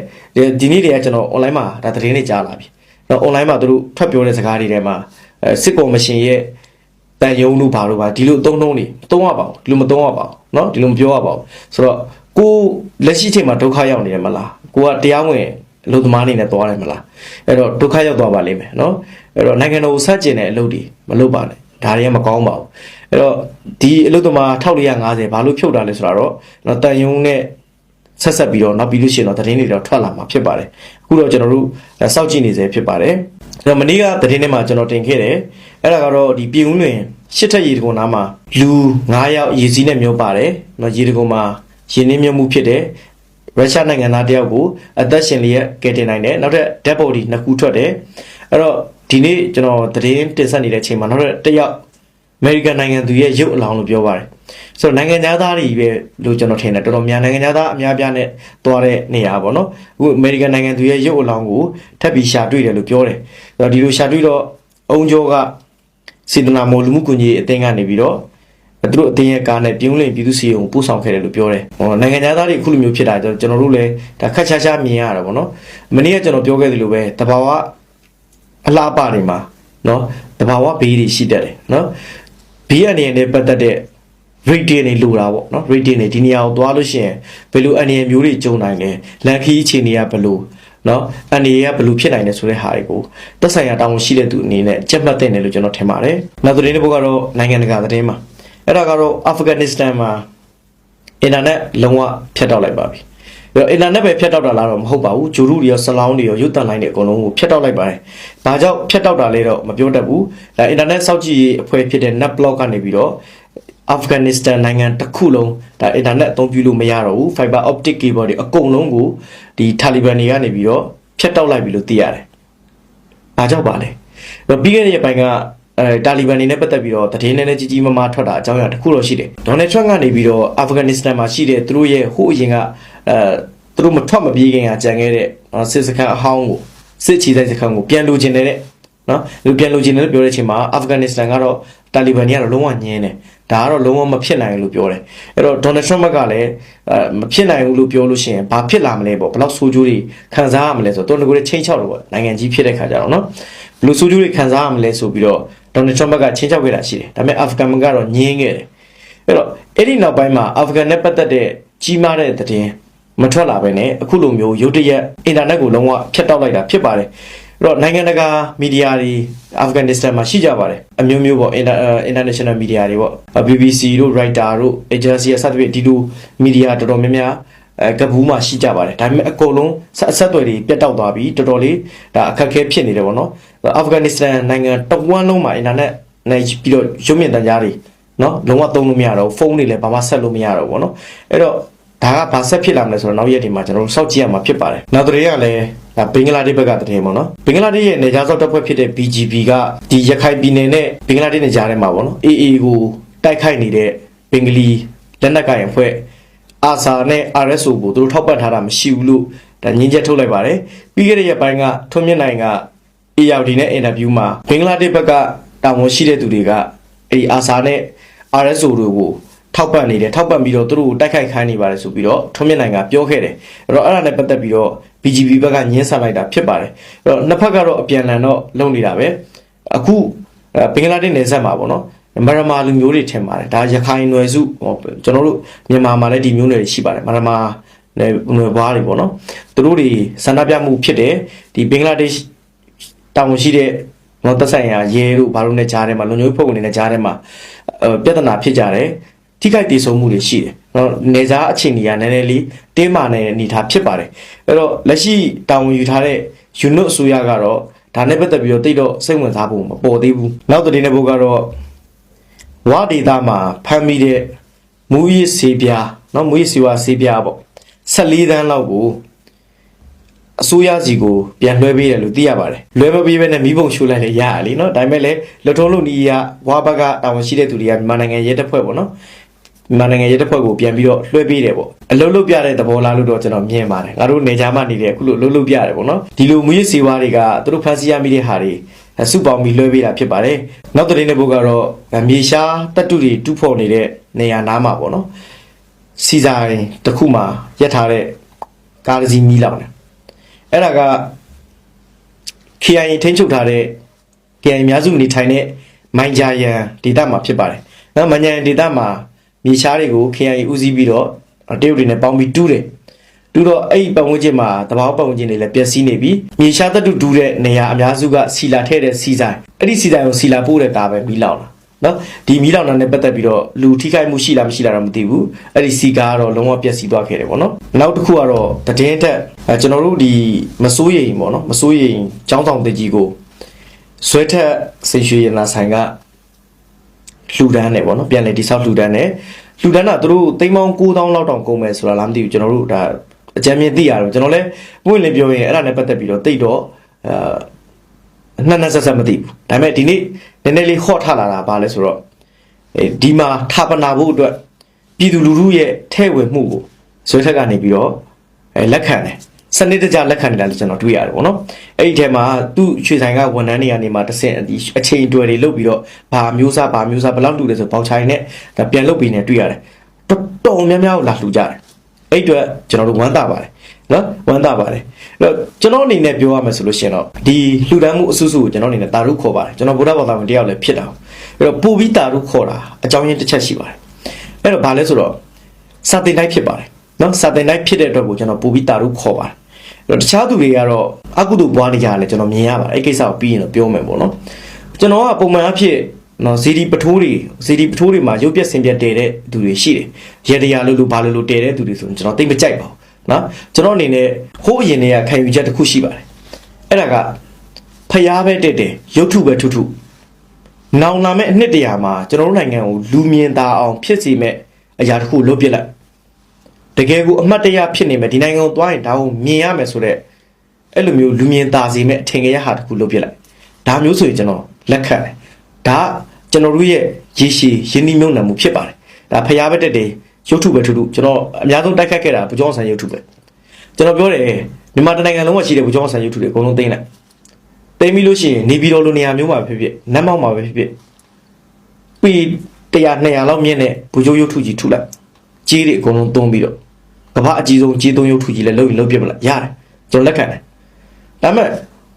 ဒီနေ့တည်းကကျွန်တော် online မှာဒါသတင်းတွေကြားလာပြီ နော် online မှာသူတို့ထွက်ပြောတဲ့စကားတွေထဲမှာအဲစစ်ကော်မရှင်ရဲ့တန်ယုံလို့ဘာလို့ပါဒီလိုအသုံးနှုံးနေမသုံးရပါဘူးဒီလိုမသုံးရပါဘူးเนาะဒီလိုမပြောရပါဘူးဆိုတော့ကိုလက်ရှိချိန်မှာဒုက္ခရောက်နေတယ်မလားကိုကတရားဝင်အလုပ်သမားအနေနဲ့သွားတယ်မလားအဲ့တော့ဒုက္ခရောက်သွားပါလိမ့်မယ်เนาะအဲ့တော့နိုင်ငံတော်ကိုဆက်ကျင်တဲ့အလုပ်တွေမလုပ်ပါနဲ့ဒါတွေကမကောင်းပါဘူးအဲ့တော့ဒီအလုပ်သမား1450ဘာလို့ဖြုတ်တာလဲဆိုတော့เนาะတန်ယုံနဲ့ ဆက်ဆက်ပြီးတော့နောက်ပြီးလို့ရှိရင်တော့သတင်းတွေတော့ထွက်လာမှာဖြစ်ပါတယ်အခုတော့ကျွန်တော်တို့စောင့်ကြည့်နေစေဖြစ်ပါတယ်အဲ့တော့မနေ့ကသတင်းထဲမှာကျွန်တော်တင်ခဲ့တယ်အဲ့ဒါကတော့ဒီပြည်ဦးလွင်ရှစ်ထက်ရေတကုံနားမှာလူ9ယောက်ရေစီးနဲ့မျိုးပါတယ်နော်ရေတကုံမှာရင်းနှင်းမြုပ်မှုဖြစ်တယ်ရုရှားနိုင်ငံသားတယောက်ကိုအသက်ရှင်လျက်ကယ်တင်နိုင်တယ်နောက်ထပ်ဓာတ်ပေါ်ဒီနှစ်ခုထွက်တယ်အဲ့တော့ဒီနေ့ကျွန်တော်သတင်းတင်ဆက်နေတဲ့အချိန်မှာနောက်ထပ်တယောက်အမေရိကန်နိုင်ငံသူရဲ့ရုပ်အလောင်းလို့ပြောပါတယ် ဆိုတော့နိုင်ငံသားတွေပဲလို့ကျွန်တော်ထင်တယ်တော်တော်များနိုင်ငံသားအများပြားနဲ့သွားတဲ့နေရာပေါ့နော်အခုအမေရိကန်နိုင်ငံသူရဲ့ရုပ်အလောင်းကိုထပ်ပြီးရှာတွေ့တယ်လို့ပြောတယ်ဆိုတော့ဒီလိုရှာတွေ့တော့အုံကျော်ကစေတနာမောလူမှုကွန်ကြီးအသင်းကနေပြီးတော့သူတို့အတင်းရဲ့ကားနဲ့ပြုံးလင်ပြည်သူစီကိုပို့ဆောင်ခဲ့တယ်လို့ပြောတယ်။ဟောနိုင်ငံသားတွေအခုလိုမျိုးဖြစ်တာကျွန်တော်တို့လည်းဒါခက်ချာချာမြင်ရတာပေါ့နော်။မနေ့ကကျွန်တော်ပြောခဲ့သလိုပဲတဘာဝအလားပါနေမှာနော်တဘာဝဘေးတွေရှိတတ်တယ်နော်ဘေးအနေနဲ့ပတ်သက်တဲ့ rating တွေလိုတာပေါ့နော် rating တွေဒီနေရာကိုသွားလို့ရှိရင်ဘယ်လိုအနေအမျိုးတွေကြုံနိုင်လဲလန်ခီအခြေအနေကဘယ်လိုနော်အနေရဘယ်လိုဖြစ်နိုင်လဲဆိုတဲ့ဟာတွေကိုသက်ဆိုင်ရာတာဝန်ရှိတဲ့သူအနေနဲ့ကြက်မှတ်တဲ့တယ်လို့ကျွန်တော်ထင်ပါတယ်နောက်သတင်းတစ်ပုဒ်ကတော့နိုင်ငံတကာသတင်းမှာအဲ့ဒါကတော့အာဖဂန်နစ္စတန်မှာအင်တာနက်လုံးဝဖြတ်တောက်လိုက်ပါပြီအဲ့တော့အင်တာနက်ပဲဖြတ်တောက်တာလားတော့မဟုတ်ပါဘူးဂျူရုတွေရောဆလောင်းတွေရောရုပ်တန်လိုင်းတွေအကုန်လုံးကိုဖြတ်တောက်လိုက်ပါတယ်။ဘာကြောင့်ဖြတ်တောက်တာလဲတော့မပြောတတ်ဘူး။ဒါအင်တာနက်စောင့်ကြည့်ရေးအဖွဲ့ဖြစ်တဲ့ NetBlock ကနေပြီးတော့ အာဖဂန်နစ္စတန်နိုင်ငံတစ်ခုလုံးဒါအင်တာနက်အသုံးပြုလို့မရတော့ဘူး fiber optic cable တွေအကုန်လုံးကိုဒီတာလီဘန်တွေကနေပြီးတော့ဖြတ်တောက်လိုက်ပြီလို့သိရတယ်။ဘာကြောင့်ပါလဲ။တော့ပြီးခဲ့တဲ့ရက်ပိုင်းကအဲတာလီဘန်တွေနဲ့ပတ်သက်ပြီးတော့သတင်းနဲ့ကြီးကြီးမားမားထွက်တာအကြောင်းအရာတစ်ခုတော့ရှိတယ်။ဒေါ်နယ်ထရန့်ကနေပြီးတော့အာဖဂန်နစ္စတန်မှာရှိတဲ့သူတို့ရဲ့ဟိုအရင်ကအဲသူတို့မထွက်မပြေးခင်ကကြံခဲ့တဲ့နော်စစ်စခန်းအဟောင်းကိုစစ်ချီတဲ့စခန်းကိုပြန်လိုချင်တယ်တဲ့နော်လူပြန်လိုချင်တယ်လို့ပြောတဲ့အချိန်မှာအာဖဂန်နစ္စတန်ကတော့တာလီဘန်တွေကတော့လုံးဝညင်းတယ် ဒါကတော့လုံးဝမဖြစ်နိုင်ဘူးလို့ပြောတယ်အဲ့တော့ဒေါ်နယ်ထရန့်ကလည်းအဲမဖြစ်နိုင်ဘူးလို့ပြောလို့ရှိရင်ဘာဖြစ်လာမလဲပေါ့ဘယ်လောက်ဆိုးကျိုးတွေခံစားရမလဲဆိုတော့တော်တော်ကိုချင်းချောက်တယ်ပေါ့နိုင်ငံကြီးဖြစ်တဲ့ခါကျတော့နော်ဘယ်လိုဆိုးကျိုးတွေခံစားရမလဲဆိုပြီးတော့ဒေါ်နယ်ထရန့်ကချင်းချောက်ခဲ့တာရှိတယ်ဒါပေမဲ့အာဖဂန်ကတော့ညင်းခဲ့တယ်အဲ့တော့အဲ့ဒီနောက်ပိုင်းမှာအာဖဂန်နဲ့ပတ်သက်တဲ့ကြီးမားတဲ့သတင်းမထွက်လာပဲနဲ့အခုလိုမျိုးရုတ်တရက်အင်တာနက်ကိုလုံးဝဖျက်တောက်လိုက်တာဖြစ်ပါတယ်အဲ့ တော့နိုင်ငံတကာမီဒီယာတွေအာဖဂန်နစ္စတန်မှာရှိကြပါတယ်အမျိုးမျိုးပေါ့ international media တွေပေါ့ BBC တို့ Reuters တို့ agency အစသဖြင့်ဒီလိုမီဒီယာတော်တော်များများအဲကဘူးမှာရှိကြပါတယ်ဒါပေမဲ့အကုန်လုံးဆက်အဆက်တွေပြတ်တောက်သွားပြီတော်တော်လေးဒါအခက်အခဲဖြစ်နေတယ်ပေါ့နော်အာဖဂန်နစ္စတန်နိုင်ငံတဝန်းလုံးမှာအင်တာနက်နဲ့ပြီးတော့ရုပ်မြင်သံကြားတွေနော်လုံးဝသုံးလို့မရတော့ဖုန်းတွေလည်းဘာမှဆက်လို့မရတော့ဘူးပေါ့နော်အဲ့တော့ ဒါကဘာဆက်ဖြစ်လာမလဲဆိုတော့နောက်ရက်ဒီမှာကျွန်တော်တို့စောင့်ကြည့်ရမှာဖြစ်ပါတယ်နောက်တစ်ရက်ကလည်းဒါဘင်္ဂလားဒေ့ရှ်ဘက်ကတည်းပေါ့နော်ဘင်္ဂလားဒေ့ရှ်ရဲ့နေကြားစောက်တပ်ဖွဲ့ဖြစ်တဲ့ BGB ကဒီရခိုင်ပြည်နယ်နဲ့ဘင်္ဂလားဒေ့ရှ်နဲ့ကြားထဲမှာပေါ့နော် AA ကိုတိုက်ခိုက်နေတဲ့ဘင်္ဂလီလက်နက်ကိုင်အဖွဲ့အာဆာနဲ့ RSO ကိုသူတို့ထောက်ပံ့ထားတာမရှိဘူးလို့ဒါညင်းချက်ထုတ်လိုက်ပါတယ်ပြီးခဲ့တဲ့ရက်ပိုင်းကထွန်းမြင့်နိုင်က ARD နဲ့အင်တာဗျူးမှာဘင်္ဂလားဒေ့ရှ်ဘက်ကတာဝန်ရှိတဲ့သူတွေကအဲဒီအာဆာနဲ့ RSO တို့ကို ထောက်ပံ့နေတယ်ထောက်ပံ့ပြီးတော့သူတို့ကိုတိုက်ခိုက်ခိုင်းနေပါတယ်ဆိုပြီးတော့ထွန်းမြင့်နိုင်ကပြောခဲ့တယ်အဲ့တော့အဲ့ဒါနဲ့ပတ်သက်ပြီးတော့ BGB ဘက်ကညှင်းဆန်လိုက်တာဖြစ်ပါတယ်အဲ့တော့နှစ်ဖက်ကတော့အပြန်အလှန်တော့လုံနေတာပဲအခုဘင်္ဂလားဒေ့ရှ်နယ်စပ်မှာပေါ့နော်မရမာလူမျိုးတွေထင်ပါတယ်ဒါရခိုင်နွယ်စုဟောကျွန်တော်တို့မြန်မာမှာလည်းဒီမျိုးနွယ်တွေရှိပါတယ်မရမာနယ်နွယ်ဘွားတွေပေါ့နော်သူတို့တွေဆန္ဒပြမှုဖြစ်တယ်ဒီဘင်္ဂလားဒေ့ရှ်တာဝန်ရှိတဲ့နော်သက်ဆိုင်ရာရဲတို့ဘာလို့နဲ့ကြားထဲမှာလုံခြုံရေးဖွဲ့ဝင်တွေနဲ့ကြားထဲမှာအဲပြဿနာဖြစ်ကြတယ် ထိခိုက်ဒေဆုံးမှုတွေရှိတယ်နော်နေစားအခြေအနေကနည်းနည်းလေးတင်းမာနေတဲ့အနေအထားဖြစ်ပါတယ်အဲ့တော့လက်ရှိတာဝန်ယူထားတဲ့ unit အစိုးရကတော့ဒါနဲ့ပတ်သက်ပြီးတော့တိတ်တော့စိတ်ဝင်စားဖို့မပေါ်သေးဘူးနောက်တဲ့တဲ့ဘုတ်ကတော့ဝါဒေတာမှာဖမ်းမိတဲ့မူရစ်စေးပြားနော်မူရစ်စေဝါစေးပြားပေါ့14တန်းလောက်ကို အစိုးရစီကိုပြန်လွှဲပေးတယ်လို့သိရပါတယ်လွှဲမပေးဘဲနဲ့မိဘုံရှိုးလိုက်လေရရလीเนาะဒါပေမဲ့လည်းလက်ထုံးလို့နီးရဝါဘက်ကတာဝန်ရှိတဲ့သူတွေကမြန်မာနိုင်ငံရဲတပ်ဖွဲ့ပေါ့နော် မြန်မာနိုင်ငံရဲတပ်ဖွဲ့ကိုပြန်ပြီးတော့လွှဲပေးတယ်ပေါ့အလုံးလုံးပြတဲ့သဘောလားလို့တော့ကျွန်တော်မြင်ပါတယ်ငါတို့နေကြမှနေတဲ့အခုလိုလုံးလုံးပြတယ်ပေါ့နော်ဒီလိုမူရစ်စေဝါတွေကသူတို့ဖန်ဆီးရမိတဲ့ဟာတွေစုပေါင်းပြီးလွှဲပေးတာဖြစ်ပါတယ်နောက်တဲ့နေ့ဘုတ်ကတော့မြေရှားတက်တူတွေတူးဖော်နေတဲ့နေရာနားမှာပေါ့နော်စီဆိုင်တစ်ခုမှာရက်ထားတဲ့ကားတစ်စီးမီးလောင်တယ်အဲ့ဒါက KIA ထိန်းချုပ်ထားတဲ့ KIA အများစုနေထိုင်တဲ့မိုင်ဂျာယန်ဒေသမှာဖြစ်ပါတယ်။နော်မိုင်ဂျာယန်ဒေသမှာ မြေရှားတွေကို KIA ဦးစီးပြီးတော့တရုတ်တွေနဲ့ပေါင်းပြီးတူးတယ်။တူးတော့အဲ့ဒီပတ်ဝန်းကျင်မှာတဘာပတ်ဝန်းကျင်တွေလည်းပျက်စီးနေပြီ။မြေရှားတပ်တူတူးတဲ့နေရာအများစုကစီလာထဲတဲ့စီဆိုင်။အဲ့ဒီစီဆိုင်ကိုစီလာပို့တဲ့ကားပဲမီးလောင်တာ။နော်ဒီမီးလောင်တာနဲ့ပတ်သက်ပြီးတော့လူထိခိုက်မှုရှိလားမရှိလားတော့မသိဘူး။အဲ့ဒီစီကားကတော့လုံးဝပျက်စီးသွားခဲ့တယ်ပေါ့နော်။နောက်တစ်ခုကတော့တည်င်းတက်အဲကျွန်တော်တို့ဒီမစိုးရိမ်ပေါ့နော်မစိုးရိမ်ចောင်းဆောင်တကြီးကိုဆွဲထက်စိတ်ရွှေရနာဆိုင်က လှူဒန်းတယ်ပေါ့နော်ပြန်လေတိဆောက်လှူဒန်းတယ်လှူဒန်းတာသူတို့သိန်းပေါင်း9000လောက်တောင်ကုန်မယ်ဆိုတာလားမသိဘူးကျွန်တော်တို့ဒါအကြမ်းမြင်သိရတယ်ကျွန်တော်လည်းပွင့်လင်းပြောရင်အဲ့ဒါနဲ့ပတ်သက်ပြီးတော့တိတ်တော့အဲနှစ်နှစ်ဆက်ဆက်မသိဘူးဒါပေမဲ့ဒီနေ့နည်းနည်းလေးဟော့ထလာတာပါလဲဆိုတော့အဲဒီမှာဌာပနာဖို့အတွက်ပြည်သူလူထုရဲ့ထဲ့ဝင်မှုကိုဆွဲထက်ကနေပြီးတော့အဲလက်ခံတယ် စနစ်တကျလက်ခံနေတာလို့ကျွန်တော်တွေ့ရတယ်ပေါ့နော်အဲ့ဒီထဲမှာသူ့ရွှေဆိုင်ကဝန်ထမ်းတွေကနေမှတစ်ဆင့်ဒီအချိန်တွေတွေလုတ်ပြီးတော့ဘာမျိုးစားဘာမျိုးစားဘယ်လောက်တူတယ်ဆိုပေါင်ချိုင်နဲ့ဒါပြန်လုတ်ပြီးနေတွေ့ရတယ်တော်တော်များများကိုလာလှူကြတယ်အဲ့ဒီအတွက်ကျွန်တော်တို့ဝမ်းသာပါတယ်နော်ဝမ်းသာပါတယ်အဲ့တော့ကျွန်တော်အနေနဲ့ပြောရမယ်ဆိုလို့ရှိရင်တော့ဒီလှူဒန်းမှုအစုစုကိုကျွန်တော်အနေနဲ့တာရုခေါ်ပါတယ်ကျွန်တော်ဗုဒ္ဓဘာသာဝင်တယောက်လည်းဖြစ်တာအဲ့တော့ပူပြီးတာရုခေါ်တာအကြောင်းရင်းတစ်ချက်ရှိပါတယ်အဲ့တော့ဘာလဲဆိုတော့စာတင်တိုင်းဖြစ်ပါတယ်နော်စာတင်တိုင်းဖြစ်တဲ့အတွက်ကိုကျွန်တော်ပူပြီးတာရုခေါ်ပါတယ်အဲ့ တော့တခြားသူတွေကတော့အကုသိုလ်ပွားနေကြတယ်ကျွန်တော်မြင်ရပါတယ်အဲ့ကိစ္စကိုပြီးရင်တော့ပြောမယ်ပေါ့နော်ကျွန်တော်ကပုံမှန်အဖြစ်နော်ဇီဒီပထိုးတွေဇီဒီပထိုးတွေမှာရုပ်ပြက်ဆင်ပြက်တည်တဲ့သူတွေရှိတယ်ရေတရာလို့လို့ဘာလို့လို့တည်တဲ့သူတွေဆိုရင်ကျွန်တော်သိမကြိုက်ပါဘူးနော်ကျွန်တော်အနေနဲ့ဟိုးအရင်တွေကခံယူချက်တစ်ခုရှိပါတယ်အဲ့ဒါကဖျားပဲတက်တယ်ရုပ်ထုပဲထုထုနောင်လာမဲ့အနှစ်တရာမှာကျွန်တော်တို့နိုင်ငံကိုလူမြင်သာအောင်ဖြစ်စီမဲ့အရာတစ်ခုလုပ်ပြလိုက် တကယ်ကိုအမှတ်တရဖြစ်နေမယ်ဒီနိုင်ငံကိုသွားရင်ဒါကိုမြင်ရမယ်ဆိုတော့အဲ့လိုမျိုးလူမြင်သာစေမဲ့အထင်ကြီးရဟာတစ်ခုလုပ်ပြလိုက်ဒါမျိုးဆိုရင်ကျွန်တော်လက်ခံတယ်ဒါကျွန်တော်တို့ရဲ့ရေရှည်ရင်းနှီးမြှုပ်နှံမှုဖြစ်ပါတယ်ဒါဖျားဘက်တက်တယ်ရုပ်ထုပဲထုထုကျွန်တော်အများဆုံးတိုက်ခတ်ခဲ့တာဘူကျောင်းဆန်ရုပ်ထုပဲကျွန်တော်ပြောတယ်မြန်မာတိုင်းနိုင်ငံလုံးမှာရှိတဲ့ဘူကျောင်းဆန်ရုပ်ထုတွေအကုန်လုံးသိမ်းလိုက်သိမ်းပြီးလို့ရှိရင်နေပြည်တော်လိုနေရာမျိုးမှာဖြစ်ဖြစ်နတ်မောက်မှာပဲဖြစ်ဖြစ်ပြီး100 200လောက်မြင့်တဲ့ဘူကျောင်းရုပ်ထုကြီးထုလိုက်ကြီးတွေအကုန်လုံးသုံးပြီးတော့ ကမ္ဘာအကြီးဆုံးကြီးသုံးရုပ်ထုကြီးလဲလုံးရင်လုံးပြမလားရတယ်ကျွန်တော်လက်ခံတယ်ဒါပေမဲ့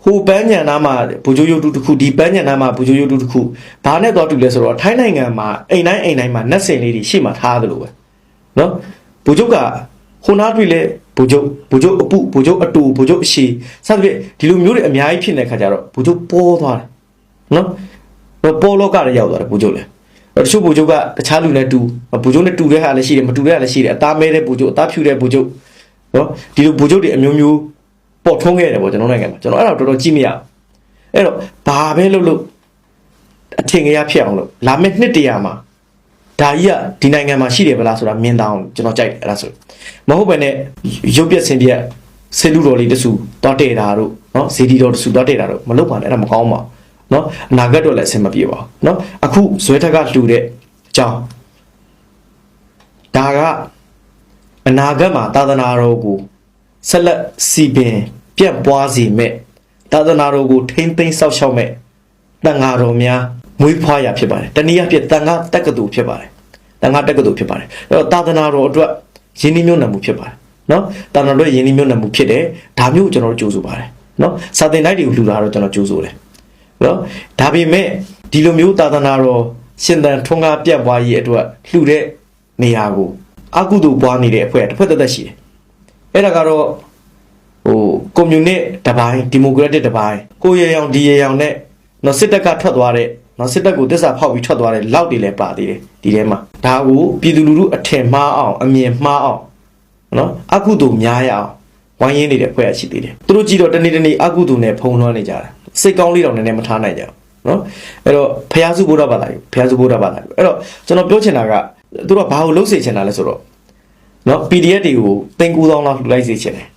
ဟိုပန်းညံနာမှာဘူဂျိုရုပ်ထုတစ်ခုဒီပန်းညံနာမှာဘူဂျိုရုပ်ထုတစ်ခုဘာနဲ့တော့တူလဲဆိုတော့ထိုင်းနိုင်ငံမှာအိမ်တိုင်းအိမ်တိုင်းမှာနတ်စင်လေးတွေရှေ့မှာထားသလိုပဲနော်ဘူဂျုတ်ကဟိုနာတွေ့လဲဘူဂျုတ်ဘူဂျုတ်အပုဘူဂျုတ်အတူဘူဂျုတ်အရှိစသဖြင့်ဒီလိုမျိုးတွေအများကြီးဖြစ်နေတဲ့ခါကျတော့ဘူဂျုတ်ပေါ်သွားတယ်နော်ပေါ်လောကရရောက်သွားတယ်ဘူဂျုတ်လဲ တချို့ဘူကျုပ်ကတခြားလူနဲ့တူဘူကျုပ်နဲ့တူတဲ့ဟာလည်းရှိတယ်မတူတဲ့ဟာလည်းရှိတယ်အသားမဲတဲ့ဘူကျုပ်အသားဖြူတဲ့ဘူကျုပ်နော်ဒီလိုဘူကျုပ်တွေအမျိုးမျိုးပေါ်ထွန်းခဲ့တယ်ပေါ့ကျွန်တော်နိုင်ငံမှာကျွန်တော်အဲ့ဒါတော်တော်ကြည့်မရဘူးအဲ့တော့ဘာပဲလုပ်လို့အထင်ကြီးဖြစ်အောင်လို့လာမယ့်နှစ်တရာမှာဒါကြီးကဒီနိုင်ငံမှာရှိတယ်ဗလားဆိုတာမြင်တောင်ကျွန်တော်ကြိုက်တယ်အဲ့ဒါဆိုမဟုတ်ပဲနဲ့ရုပ်ပြက်ဆင်ပြက်ဆေလူတော်လေးတဆူတောက်တဲ့တာတို့နော်ဇေဒီတော်တဆူတောက်တဲ့တာတို့မလုပ်ပါနဲ့အဲ့ဒါမကောင်းပါဘူး နော်အနာဂတ်တော့လည်းအဆင်မပြေပါဘူးနော်အခုဇွဲထက်ကလှူတဲ့အကြောင်းဒါကအနာဂတ်မှာသာသနာတော်ကိုဆက်လက်စီပင်ပြတ်ပွားစေမဲ့သာသနာတော်ကိုထိမ့်သိမ်းဆောက်ရှောက်မဲ့တန်ဃာတော်များမွေးဖွားရဖြစ်ပါတယ်တနည်းအားဖြင့်တန်ဃာတက္ကသိုလ်ဖြစ်ပါတယ်တန်ဃာတက္ကသိုလ်ဖြစ်ပါတယ်အဲ့တော့သာသနာတော်အတွက်ယဉ်နှီးမြှုပ်နှံမှုဖြစ်ပါတယ်နော်သာသနာတော်ရဲ့ယဉ်နှီးမြှုပ်နှံမှုဖြစ်တယ်ဒါမျိုးကိုကျွန်တော်တို့ကြိုးဆိုပါတယ်နော်စာသင်တိုက်တွေကိုလှူတာတော့ကျွန်တော်ကြိုးဆိုတယ် နော်ဒါပေမဲ့ဒီလိုမျိုးသာသနာတော်ရှင်သန်ထွန်းကားပြတ်ပွားရေးအတွက်လှူတဲ့နေရာကိုအကုသိုလ်ပွားနေတဲ့အဖွဲ့ကတစ်ဖက်သက်သက်ရှိတယ်အဲ့ဒါကတော့ဟိုကွန်မြူနစ်တစ်ပိုင်းဒီမိုကရက်တစ်တစ်ပိုင်းကိုရရောင်ဒီရရောင်နဲ့နော်စစ်တပ်ကထွက်သွားတဲ့နော်စစ်တပ်ကိုတစ္ဆာဖောက်ပြီးထွက်သွားတဲ့လောက်တွေလည်းပါသေးတယ်ဒီထဲမှာဒါကိုပြည်သူလူထုအထင်မှားအောင်အမြင်မှားအောင်နော်အကုသိုလ်များရအောင်ဝိုင်းရင်းနေတဲ့ဖွဲ့ရရှိသေးတယ်သူတို့ကြည့်တော့တနေ့တနေ့အကုသိုလ်နဲ့ဖုံးလွှမ်းနေကြတာ စိတ်ကောင်းလေးတော့နည်းနည်းမထားနိုင်ကြဘူးနော်အဲ့တော့ဖျားစုဘုရားဘာသာကြီးဖျားစုဘုရားဘာသာကြီးအဲ့တော့ကျွန်တော်ပြောချင်တာကသူတို့ကဘာကိုလှုပ်စေချင်တာလဲဆိုတော့နော် PDF တွေကိုတင်ကူတောင်းလောက်လှူလိုက်စေချင်တယ်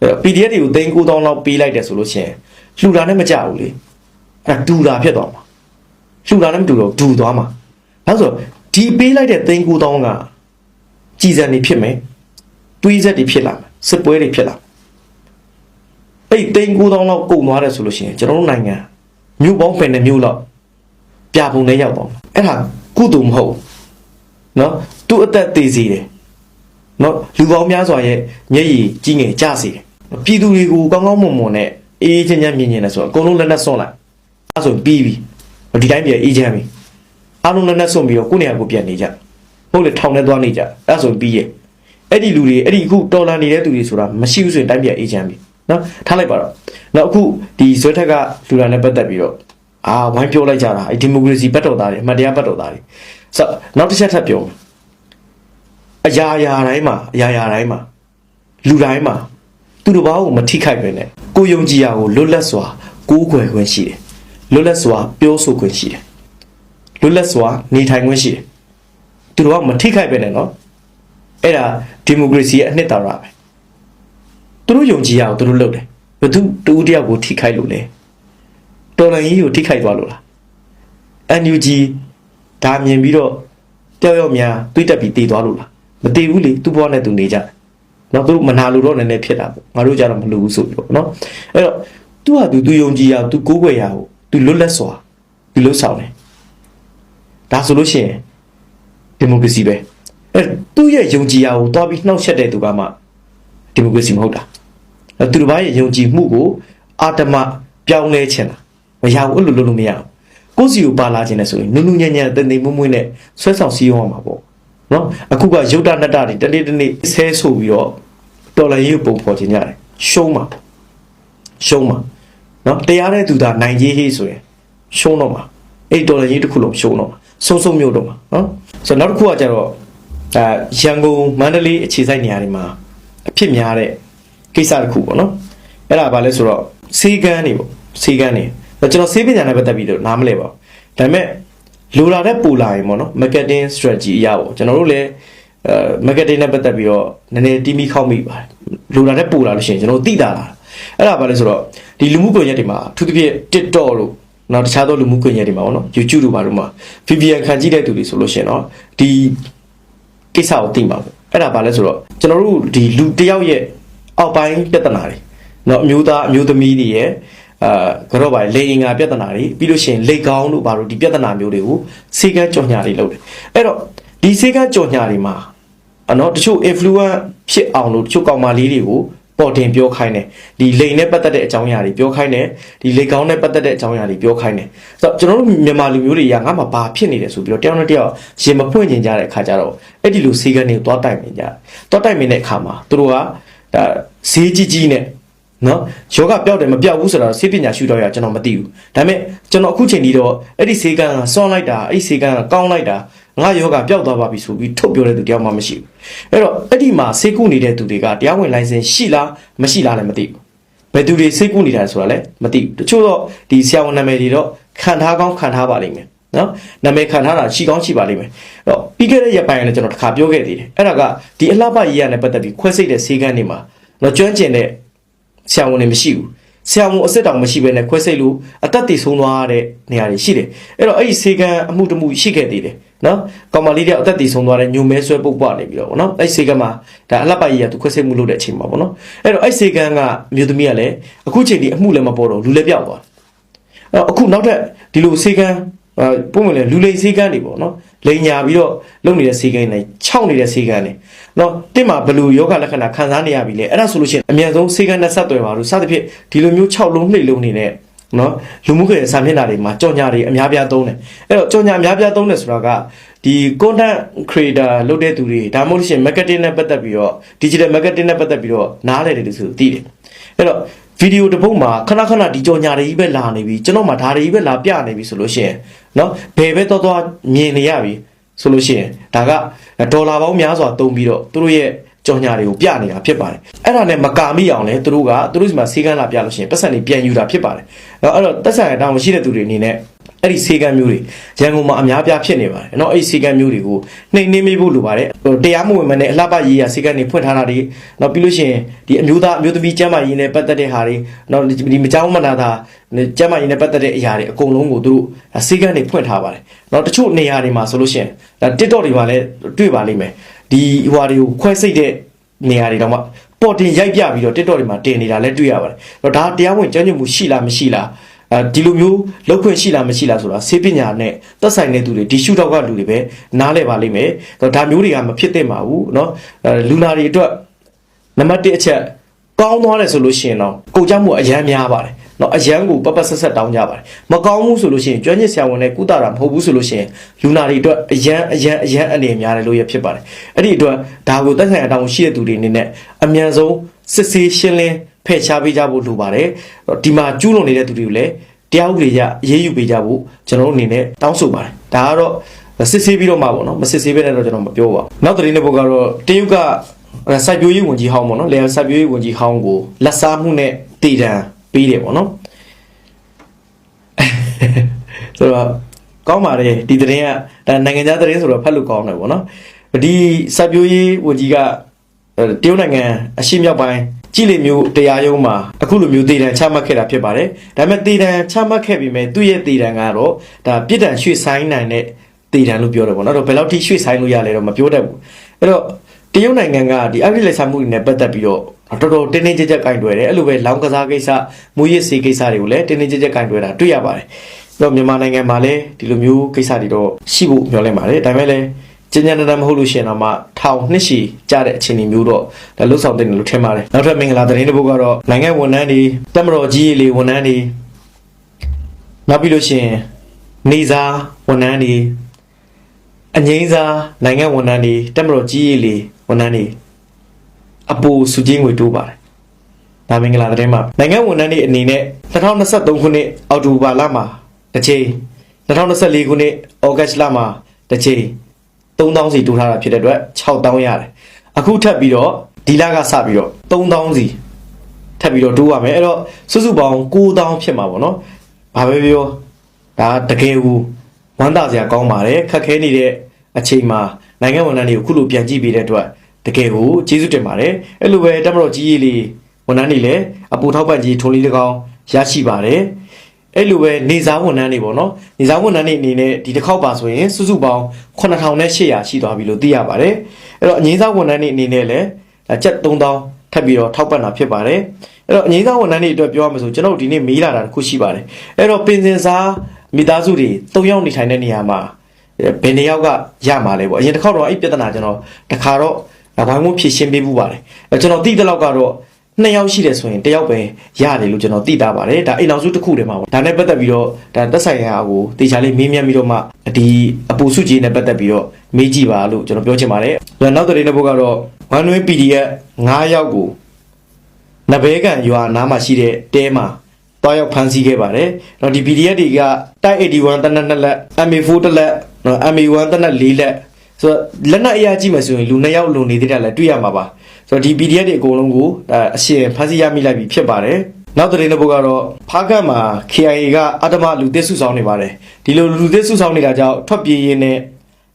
အဲ့တော့ PDF တွေကိုတင်ကူတောင်းလောက်ပေးလိုက်တယ်ဆိုလို့ရှိရင်လှူတာနဲ့မကြဘူးလေအဲ့ဒါဒူတာဖြစ်သွားမှာလှူတာနဲ့မတူတော့ဒူသွားမှာဒါဆိုဒီပေးလိုက်တဲ့တင်ကူတောင်းကကြည်စံနေဖြစ်မယ်တွေးဆက်တွေဖြစ်လာမယ်စစ်ပွဲတွေဖြစ်လာမယ် အဲ့တိန်ကူတောင်းလောက်ကုန်သွားတယ်ဆိုလို့ရှိရင်ကျွန်တော်တို့နိုင်ငံမြို့ပေါင်းပင်နဲ့မြို့လောက်ပြပုံနဲ့ရောက်သွားမှာအဲ့ဒါကုသိုလ်မဟုတ်ဘူးနော်သူ့အသက်သေးစီတယ်နော်လူပေါင်းများစွာရဲ့မျက်ရည်ကြီးငယ်ကြစီတယ်ပြည်သူတွေကိုကောင်းကောင်းမွန်မွန်နဲ့အေးအေးချမ်းချမ်းမြင်မြင်နဲ့ဆိုတော့အကုန်လုံးလက်နဲ့စွန့်လိုက်အဲ့ဆိုပြီးပြီဒီတိုင်းပြအေးချမ်းပြီအားလုံးလက်နဲ့စွန့်ပြီးတော့ကိုယ့်နေရာကိုပြန်နေကြဟုတ်လေထောင်ထဲသွားနေကြအဲ့ဆိုပြီးရဲ့အဲ့ဒီလူတွေအဲ့ဒီအခုတော်လန်နေတဲ့သူတွေဆိုတာမရှိဘူးဆိုရင်တိုင်းပြအေးချမ်းပြီ နော်ထားလိုက်ပါတော့နောက်အခုဒီဇွဲထက်ကလူလာနဲ့ပတ်သက်ပြီးတော့အာဝိုင်းပြောလိုက်ကြတာဒီမိုကရေစီဘက်တော်သားတွေအမှတ်တရားဘက်တော်သားတွေဆိုတော့နောက်တစ်ချက်ထပ်ပြောမယ်အရာရာတိုင်းမှာအရာရာတိုင်းမှာလူတိုင်းမှာသူတို့ဘာကိုမထိခိုက်ပဲနဲ့ကိုယုံကြည်ရာကိုလွတ်လပ်စွာကိုးကွယ်ခွင့်ရှိတယ်လွတ်လပ်စွာပြောဆိုခွင့်ရှိတယ်လွတ်လပ်စွာနေထိုင်ခွင့်ရှိတယ်သူတို့ကမထိခိုက်ပဲနဲ့နော်အဲ့ဒါဒီမိုကရေစီရဲ့အနှစ်သာရပဲ သူတို့ယုံကြည်ရအောင်သူတို့လုပ်တယ်ဘယ်သူတူတယောက်ကိုထိခိုက်လို့လဲတော်လန်ကြီးကိုထိခိုက်သွားလို့လား NUG ဒါမြင်ပြီးတော့တယောက်ယောက်များတွေးတက်ပြီးတည်သွားလို့လားမတည်ဘူးလေသူ့ဘဝနဲ့သူနေကြတယ်နော်သူတို့မနာလို့တော့နည်းနည်းဖြစ်တာပေါ့ငါတို့ကြတော့မလို့ဘူးဆိုပြီးတော့နော်အဲ့တော့သူဟာသူသူယုံကြည်ရအောင်သူကိုးကွယ်ရအောင်သူလွတ်လပ်စွာသူလွတ်ဆောင်တယ်ဒါဆိုလို့ရှိရင်ဒီမိုကရေစီပဲအဲ့သူ့ရဲ့ယုံကြည်ရအောင်တွားပြီးနှောက်ယှက်တဲ့သူကမှဒီမိုကရေစီမဟုတ်တာအဲ့ သူတို့ဘာရဲ့ယုံကြည်မှုကိုအာတမပြောင်းလဲခြင်းတာမရဘူးအဲ့လိုလုပ်လို့မရဘူးကိုယ့်စီကိုပါလာခြင်းနဲ့ဆိုရင်နုနုညံ့ညံ့တနေမွမွေးနဲ့ဆွဲဆောင်စည်းရုံးရမှာပေါ့နော်အခုကယုတ်တနတ္တတွေတနေ့တနေ့ဆဲဆိုပြီးတော့တော်လည်းရုပ်ပုံဖော်ခြင်းကြတယ်ရှုံးမှာရှုံးမှာနော်တရားတဲ့သူသာနိုင်ကြီးဟေးဆိုရင်ရှုံးတော့မှာအဲ့တော်လည်းကြီးတစ်ခုလုံးရှုံးတော့မှာဆုံးဆုံးမျိုးတော့မှာနော်ဆိုတော့နောက်တစ်ခုကကျတော့အဲရန်ကုန်မန္တလေးအခြေစိုက်နေရာတွေမှာအဖြစ်များတဲ့ ကိစ္စတစ်ခုပေါ့နော်အဲ့ဒါဘာလဲဆိုတော့စေကန်းနေပေါ့စေကန်းနေကျွန်တော်စေးပညာနဲ့ပတ်သက်ပြီးတော့နားမလဲပါဘူးဒါပေမဲ့လိုလာတဲ့ပူလာရင်ပေါ့နော် marketing strategy အရာပေါ့ကျွန်တော်တို့လည်းအဲ marketing နဲ့ပတ်သက်ပြီးတော့နည်းနည်းတီးမိခောက်မိပါတယ်လိုလာတဲ့ပူလာလို့ရှိရင်ကျွန်တော်သိတာလားအဲ့ဒါဘာလဲဆိုတော့ဒီလူမှုကွန်ရက်တွေမှာအထူးသဖြင့် TikTok လို့နောက်တခြားသောလူမှုကွန်ရက်တွေမှာပေါ့နော် YouTube တို့ဘာလို့မှာ VPN ခံကြည့်တဲ့သူတွေဆိုလို့ရှိရင်တော့ဒီကိစ္စကိုသိမှာပေါ့အဲ့ဒါဘာလဲဆိုတော့ကျွန်တော်တို့ဒီလူတစ်ယောက်ရဲ့ အောက်ပိုင်းပြဿနာတွေနော်အမျိုးသားအမျိုးသမီးတွေရဲ့အာကတော့ပါလေအင်္ဂါပြဿနာတွေပြီးလို့ရှိရင်လေကောင်းတို့ဘာလို့ဒီပြဿနာမျိုးတွေကိုစေကန်းကြော်ညာတွေလုပ်တယ်အဲ့တော့ဒီစေကန်းကြော်ညာတွေမှာအနော်တချို့ influence ဖြစ်အောင်လို့တချို့ကောင်မလေးတွေကိုပေါ်တင်ပြောခိုင်းတယ်ဒီလိန်နဲ့ပတ်သက်တဲ့အကြောင်းအရာတွေပြောခိုင်းတယ်ဒီလေကောင်းနဲ့ပတ်သက်တဲ့အကြောင်းအရာတွေပြောခိုင်းတယ်ဆိုတော့ကျွန်တော်တို့မြန်မာလူမျိုးတွေကငါ့မှာဘာဖြစ်နေလဲဆိုပြီးတော့တယောက်နဲ့တယောက်ရင်မဖွင့်ကျင်ကြတဲ့အခါကျတော့အဲ့ဒီလူစေကန်းတွေကိုသွားတိုက်မြင်ကြတယ်သွားတိုက်မြင်တဲ့အခါမှာသူတို့က ဒါဈေးကြီးကြီးနဲ့နော်ယောဂပျောက်တယ်မပျောက်ဘူးဆိုတော့ဆေးပညာရှုတော့ရကျွန်တော်မသိဘူးဒါပေမဲ့ကျွန်တော်အခုချိန်ဒီတော့အဲ့ဒီဆေးကန်းကစွန့်လိုက်တာအဲ့ဒီဆေးကန်းကကောင်းလိုက်တာငါယောဂပျောက်သွားပါပြီဆိုပြီးထုတ်ပြောတဲ့သူတယောက်မှမရှိဘူးအဲ့တော့အဲ့ဒီမှာဆေးကုနေတဲ့သူတွေကတရားဝင်လိုင်စင်ရှိလားမရှိလားလည်းမသိဘူးဘယ်သူတွေဆေးကုနေတာလဲဆိုတာလည်းမသိဘူးတချို့တော့ဒီဆရာဝန်နာမည်တွေတော့ခံထားကောင်းခံထားပါလိမ့်မယ် နော်နာမည်ခံထားတာရှိကောင်းရှိပါလိမ့်မယ်အဲ့တော့ပြီးခဲ့တဲ့ရက်ပိုင်းကလည်းကျွန်တော်တစ်ခါပြောခဲ့သေးတယ်အဲ့ဒါကဒီအလှပကြီးရနဲ့ပတ်သက်ပြီးခွဲစိတ်တဲ့ဆေးကန်းတွေမှာတော့ကျွမ်းကျင်တဲ့ဆရာဝန်တွေမရှိဘူးဆရာဝန်အစ်စ်တောင်မရှိဘဲနဲ့ခွဲစိတ်လို့အသက်တည်ဆုံးသွားတဲ့နေရာတွေရှိတယ်အဲ့တော့အဲ့ဒီစေကံအမှုတမှုရှိခဲ့သေးတယ်နော်ကောင်မလေးတယောက်အသက်တည်ဆုံးသွားတဲ့ညိုမဲဆွဲပုတ်ပွားနေပြီးတော့ဗောနော်အဲ့ဒီစေကံမှာဒါအလှပကြီးကသူခွဲစိတ်မှုလုပ်တဲ့အချိန်မှာဗောနော်အဲ့တော့အဲ့ဒီစေကံကမြို့သမီးကလည်းအခုချိန်ဒီအမှုလည်းမပေါ်တော့လူလည်းပြောက်သွားအဲ့တော့အခုနောက်ထပ်ဒီလိုစေကံအဲ ပုံမှန်လေလူလိန်စေကံတွေပေါ့နော်လိန်ညာပြီးတော့လုပ်နေတဲ့စေကံတွေခြောက်နေတဲ့စေကံတွေနော်တစ်မှာဘယ်လိုယောဂလက္ခဏာခံစားနေရပြီလဲအဲ့ဒါဆိုလို့ရှိရင်အမြန်ဆုံးစေကံနဲ့ဆက်သွယ်ပါလို့စသဖြင့်ဒီလိုမျိုး6လုံးနှိပ်လုံးနေတဲ့နော်လူမှုကွန်ရက်စာမျက်နှာတွေမှာကြော်ညာတွေအများပြားသုံးတယ်အဲ့တော့ကြော်ညာအများပြားသုံးတယ်ဆိုတာကဒီ content creator လုပ်တဲ့သူတွေဒါမှမဟုတ်လို့ရှိရင် marketing နဲ့ပတ်သက်ပြီးတော့ digital marketing နဲ့ပတ်သက်ပြီးတော့နားလည်တယ်လို့ဆိုသိတယ်အဲ့တော့ဗီဒီယိုတစ်ပုဒ်မှာခဏခဏဒီကြော်ညာတွေကြီးပဲလာနေပြီကျွန်တော်မှဒါတွေကြီးပဲလာပြနေပြီဆိုလို့ရှိရင် နော်ဘယ်ပဲတော့တော့မြင်နေရပြီဆိုလို့ရှိရင်ဒါကဒေါ်လာပေါင်းများစွာတုံးပြီးတော့သူတို့ရဲ့ကြော်ညာတွေကိုပြနေတာဖြစ်ပါတယ်အဲ့ဒါနဲ့မကာမိအောင်လဲသူတို့ကသူတို့စီမှာစေကန်းလာပြလို့ရှိရင်ပတ်စံတွေပြန်ယူတာဖြစ်ပါတယ်နော်အဲ့တော့တက်ဆိုင်တောင်ရှိတဲ့သူတွေအနေနဲ့ အဲ့ဒီစေကန်းမျိုးတွေရန်ကုန်မှာအများပြားဖြစ်နေပါတယ်နော်အဲ့ဒီစေကန်းမျိုးတွေကိုနှိမ်နှင်းမိဖို့လိုပါတယ်ဟိုတရားမဝင်မနဲ့အလှပရေးရစေကန်းတွေဖွင့်ထားတာတွေနော်ပြီးလို့ရှိရင်ဒီအမျိုးသားအမျိုးသမီးကျမ်းမာရေးနဲ့ပတ်သက်တဲ့ဟာတွေနော်ဒီမကြောင်းမနာတာကျမ်းမာရေးနဲ့ပတ်သက်တဲ့အရာတွေအကုန်လုံးကိုသူတို့စေကန်းတွေဖွင့်ထားပါတယ်နော်တချို့နေရာတွေမှာဆိုလို့ရှိရင်ဒါ TikTok တွေမှာလည်းတွေ့ပါလိမ့်မယ်ဒီဟွာတွေကိုခွဲစိတ်တဲ့နေရာတွေတော့မှပေါ်တင်ရိုက်ပြပြီးတော့ TikTok တွေမှာတင်နေတာလည်းတွေ့ရပါတယ်တော့ဒါတရားဝင်ကြမ်းကြုတ်မှုရှိလားမရှိလား အဲဒီလိုမျိုးလောက်ခွင့်ရှိလားမရှိလားဆိုတာဆေးပညာနဲ့သက်ဆိုင်တဲ့သူတွေဒီရှုထောက်ကလူတွေပဲနားလဲပါလိမ့်မယ်တော့ဒါမျိုးတွေကမဖြစ်သင့်ပါဘူးเนาะအဲလူနာတွေအတွက်နံပါတ်1အချက်ကောင်းသွားတယ်ဆိုလို့ရှိရင်တော့ကိုကြောက်မှုအရန်များပါတယ်เนาะအရန်ကိုပပဆက်ဆက်တောင်းကြပါတယ်မကောင်းဘူးဆိုလို့ရှိရင်ကျွမ်းကျင်ဆရာဝန်နဲ့ကုသတာမဟုတ်ဘူးဆိုလို့ရှိရင်လူနာတွေအတွက်အရန်အရန်အရန်အနေများတယ်လို့ရဖြစ်ပါတယ်အဲ့ဒီအတွက်ဒါကိုသက်ဆိုင်ရာတောင်းရှိတဲ့သူတွေအနေနဲ့အမြန်ဆုံးစစ်ဆေးရှင်းလင်း ဖယ်ရှားပေးကြဖို့လိုပါတယ်ဒီမှာကျူးလွန်နေတဲ့သူတွေကိုလည်းတရားဥပဒေရရေးယူပေးကြဖို့ကျွန်တော်တို့အနေနဲ့တောင်းဆိုပါတယ်ဒါကတော့စစ်ဆေးပြီးတော့မှပေါ့နော်မစစ်ဆေးဘဲနဲ့တော့ကျွန်တော်မပြောပါဘူးနောက်သတင်းတစ်ပုဒ်ကတော့တရုတ်ကစိုက်ပျိုးရေးဝန်ကြီးဟောင်းပေါ့နော်လေစိုက်ပျိုးရေးဝန်ကြီးဟောင်းကိုလက်စားမှုနဲ့တည်တံပေးတယ်ပေါ့နော်ဆိုတော့ကောင်းပါတယ်ဒီသတင်းကဒါနိုင်ငံခြားသတင်းဆိုတော့ဖတ်လို့ကောင်းတယ်ပေါ့နော်ဒီစိုက်ပျိုးရေးဝန်ကြီးကတရုတ်နိုင်ငံအရှေ့မြောက်ပိုင်း ကြည်လင်မျိုးတရားရုံးမှာအခုလိုမျိုးတည်တံချမှတ်ခဲ့တာဖြစ်ပါတယ်ဒါပေမဲ့တည်တံချမှတ်ခဲ့ပြီးမဲ့သူ့ရဲ့တည်တံကတော့ဒါပြစ်ဒဏ်ရွှေ့ဆိုင်နိုင်တဲ့တည်တံလို့ပြောတယ်ပေါ့နော်တော့ဘယ်လောက်ထိရွှေ့ဆိုင်လို့ရလဲတော့မပြောတတ်ဘူးအဲ့တော့တရုတ်နိုင်ငံကဒီအဂရိလက်ဆာမှုတွေနဲ့ပတ်သက်ပြီးတော့တော်တော်တင်းတင်းကြပ်ကြပ်ကင်တွယ်တယ်အဲ့လိုပဲလောင်းကစားကိစ္စမူရစ်စေးကိစ္စတွေကိုလည်းတင်းတင်းကြပ်ကြပ်ကင်တွယ်တာတွေ့ရပါတယ်တော့မြန်မာနိုင်ငံမှာလည်းဒီလိုမျိုးကိစ္စတွေတော့ရှိဖို့မျှော်လင့်ပါတယ်ဒါပေမဲ့လည်း ကျဉ်းကျဉ်းတန်းမဟုတ်လို့ရှိရင်တော့မှထောင်နှစ်ရှည်ကြာတဲ့အခြေအနေမျိုးတော့ဒါလှုပ်ဆောင်တဲ့လို့ထင်ပါတယ်နောက်ထပ်မင်္ဂလာသတင်းတစ်ပုဒ်ကတော့နိုင်ငံဝန်ထမ်းတွေတက်မတော်ကြီးလေဝန်ထမ်းတွေနောက်ပြီးလို့ရှိရင်နေစားဝန်ထမ်းတွေအငိမ့်စားနိုင်ငံဝန်ထမ်းတွေတက်မတော်ကြီးလေဝန်ထမ်းတွေအပူစုချင်းငွေတိုးပါတယ်ဒါမင်္ဂလာသတင်းမှာနိုင်ငံဝန်ထမ်းတွေအနေနဲ့2023ခုနှစ်အောက်တိုဘာလမှာတစ်ချိန်2024ခုနှစ်ဩဂတ်လမှာတစ်ချိန် 3000စီတိုးထားတာဖြစ်တဲ့အတွက်6000ရတယ်အခုထပ်ပြီးတော့ဒီလကစပြီးတော့3000စီထပ်ပြီးတော့တိုးရမယ်အဲ့တော့စုစုပေါင်း9000ဖြစ်မှာပေါ့နော်ဘာပဲပြောဒါတကယ်ကိုဝမ်းသာစရာကောင်းပါတယ်ခက်ခဲနေတဲ့အချိန်မှာနိုင်ငံဝန်ထမ်းတွေကိုခုလိုပြန်ကြည့်ပေးတဲ့အတွက်တကယ်ကိုကျေးဇူးတင်ပါတယ်အဲ့လိုပဲတက်မတော်ကြီးကြီးလေးဝန်ထမ်းတွေလည်းအပူထောက်ပံ့ကြီးထုံးလေးတကောင်ရရှိပါတယ် အဲ့လိုပဲနေစားဝန်ထမ်းတွေပေါ့နော်နေစားဝန်ထမ်းတွေအနေနဲ့ဒီတစ်ခေါက်ပါဆိုရင်စုစုပေါင်း9800ရှိသွားပြီလို့သိရပါတယ်အဲ့တော့အငိမ့်စားဝန်ထမ်းတွေအနေနဲ့လည်းကျပ်3000ထပ်ပြီးတော့ထောက်ပံ့တာဖြစ်ပါတယ်အဲ့တော့အငိမ့်စားဝန်ထမ်းတွေအတွက်ပြောရမှာဆိုကျွန်တော်တို့ဒီနေ့မေးလာတာတစ်ခုရှိပါတယ်အဲ့တော့ပင်စင်စားမိသားစုတွေ၃ယောက်နေထိုင်တဲ့နေရာမှာဘယ်နေယောက်ကရမှာလဲပေါ့အရင်တစ်ခေါက်တော့အဲ့ပြဿနာကျွန်တော်တခါတော့ဝိုင်းဝန်းဖြည့်ရှင်းပေးမှုပါတယ်အဲ့ကျွန်တော်သိတဲ့လောက်ကတော့ နှစ်ယောက်ရှိတယ်ဆိုရင်တစ်ယောက်ပဲရတယ်လို့ကျွန်တော်သိတာပါတယ်ဒါအိမ်အောင်စုတစ်ခုတည်းမှာပေါ့ဒါနဲ့ပတ်သက်ပြီးတော့ဒါသက်ဆိုင်ရာကိုတေချာလေးမေးမြန်းပြီးတော့မှဒီအပူစုကြီးနဲ့ပတ်သက်ပြီးတော့မေးကြည့်ပါလို့ကျွန်တော်ပြောချင်ပါတယ်နောက်တဲ့တဲ့ဘုတ်ကတော့ one way PDF 9ယောက်ကိုနဘဲကန်ရွာနားမှာရှိတဲ့တဲမှာတွားရောက်ဖမ်းဆီးခဲ့ပါတယ်။တော့ဒီ PDF တွေကတိုက်81တနက်2လက် MA4 တစ်လက်နော် MA1 တနက်4လက်ဆိုတော့လက်နက်အရာကြည့်မယ်ဆိုရင်လူ2ယောက်လုံနေသေးတယ်လည်းတွေ့ရမှာပါ။ ဆိုတော့ဒီ PDF တွေအကုန်လုံးကိုအရှင်ဖမ်းဆီးရမိလိုက်ပြီဖြစ်ပါတယ်။နောက်သတင်းတစ်ပုဒ်ကတော့ဖားကတ်မှာ KIA ကအတမလူသစ်စုဆောင်နေပါတယ်။ဒီလိုလူသစ်စုဆောင်နေတာကြောင့်ထွက်ပြေးရင်းနဲ့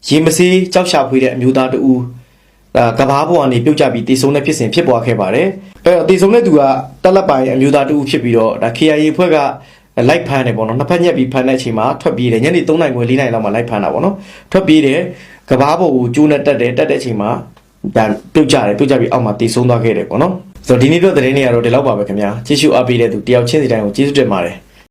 ရေမစေးကြောက်ရှာဖွေတဲ့အမျိုးသားတဦးအဲကဘာပေါ်ကနေပြုတ်ကျပြီးတည်ဆုံတဲ့ဖြစ်စဉ်ဖြစ်ပွားခဲ့ပါတယ်အဲတော့တည်ဆုံတဲ့သူကတက်လက်ပိုင်အမျိုးသားတူဖြစ်ပြီးတော့ဒါ KIA ဖွဲ့ကလိုက်ဖမ်းတယ်ပေါ့နော်နှစ်ဖက်ညက်ပြီးဖမ်းတဲ့အချိန်မှာထွက်ပြေးတယ်ညနေ3နိုင်ခွဲ4နိုင်လောက်မှလိုက်ဖမ်းတာပေါ့နော်ထွက်ပြေးတယ်ကဘာပေါ်ကိုကျိုးနဲ့တက်တယ်တက်တဲ့အချိန်မှာ ဒါပြုတ်ကျတယ်ပြုတ်ကျပြီးအောက်မှာတည်ဆုံသွားခဲ့တယ်ပေါ့နော်ဆိုတော့ဒီနေ့တော့သတင်းတွေကတော့ဒီလောက်ပါပဲခင်ဗျာကြည့်ရှုအားပေးတဲ့သူတယောက်ချင်းစီတိုင်းကိုကျေးဇူးတင်ပါတယ်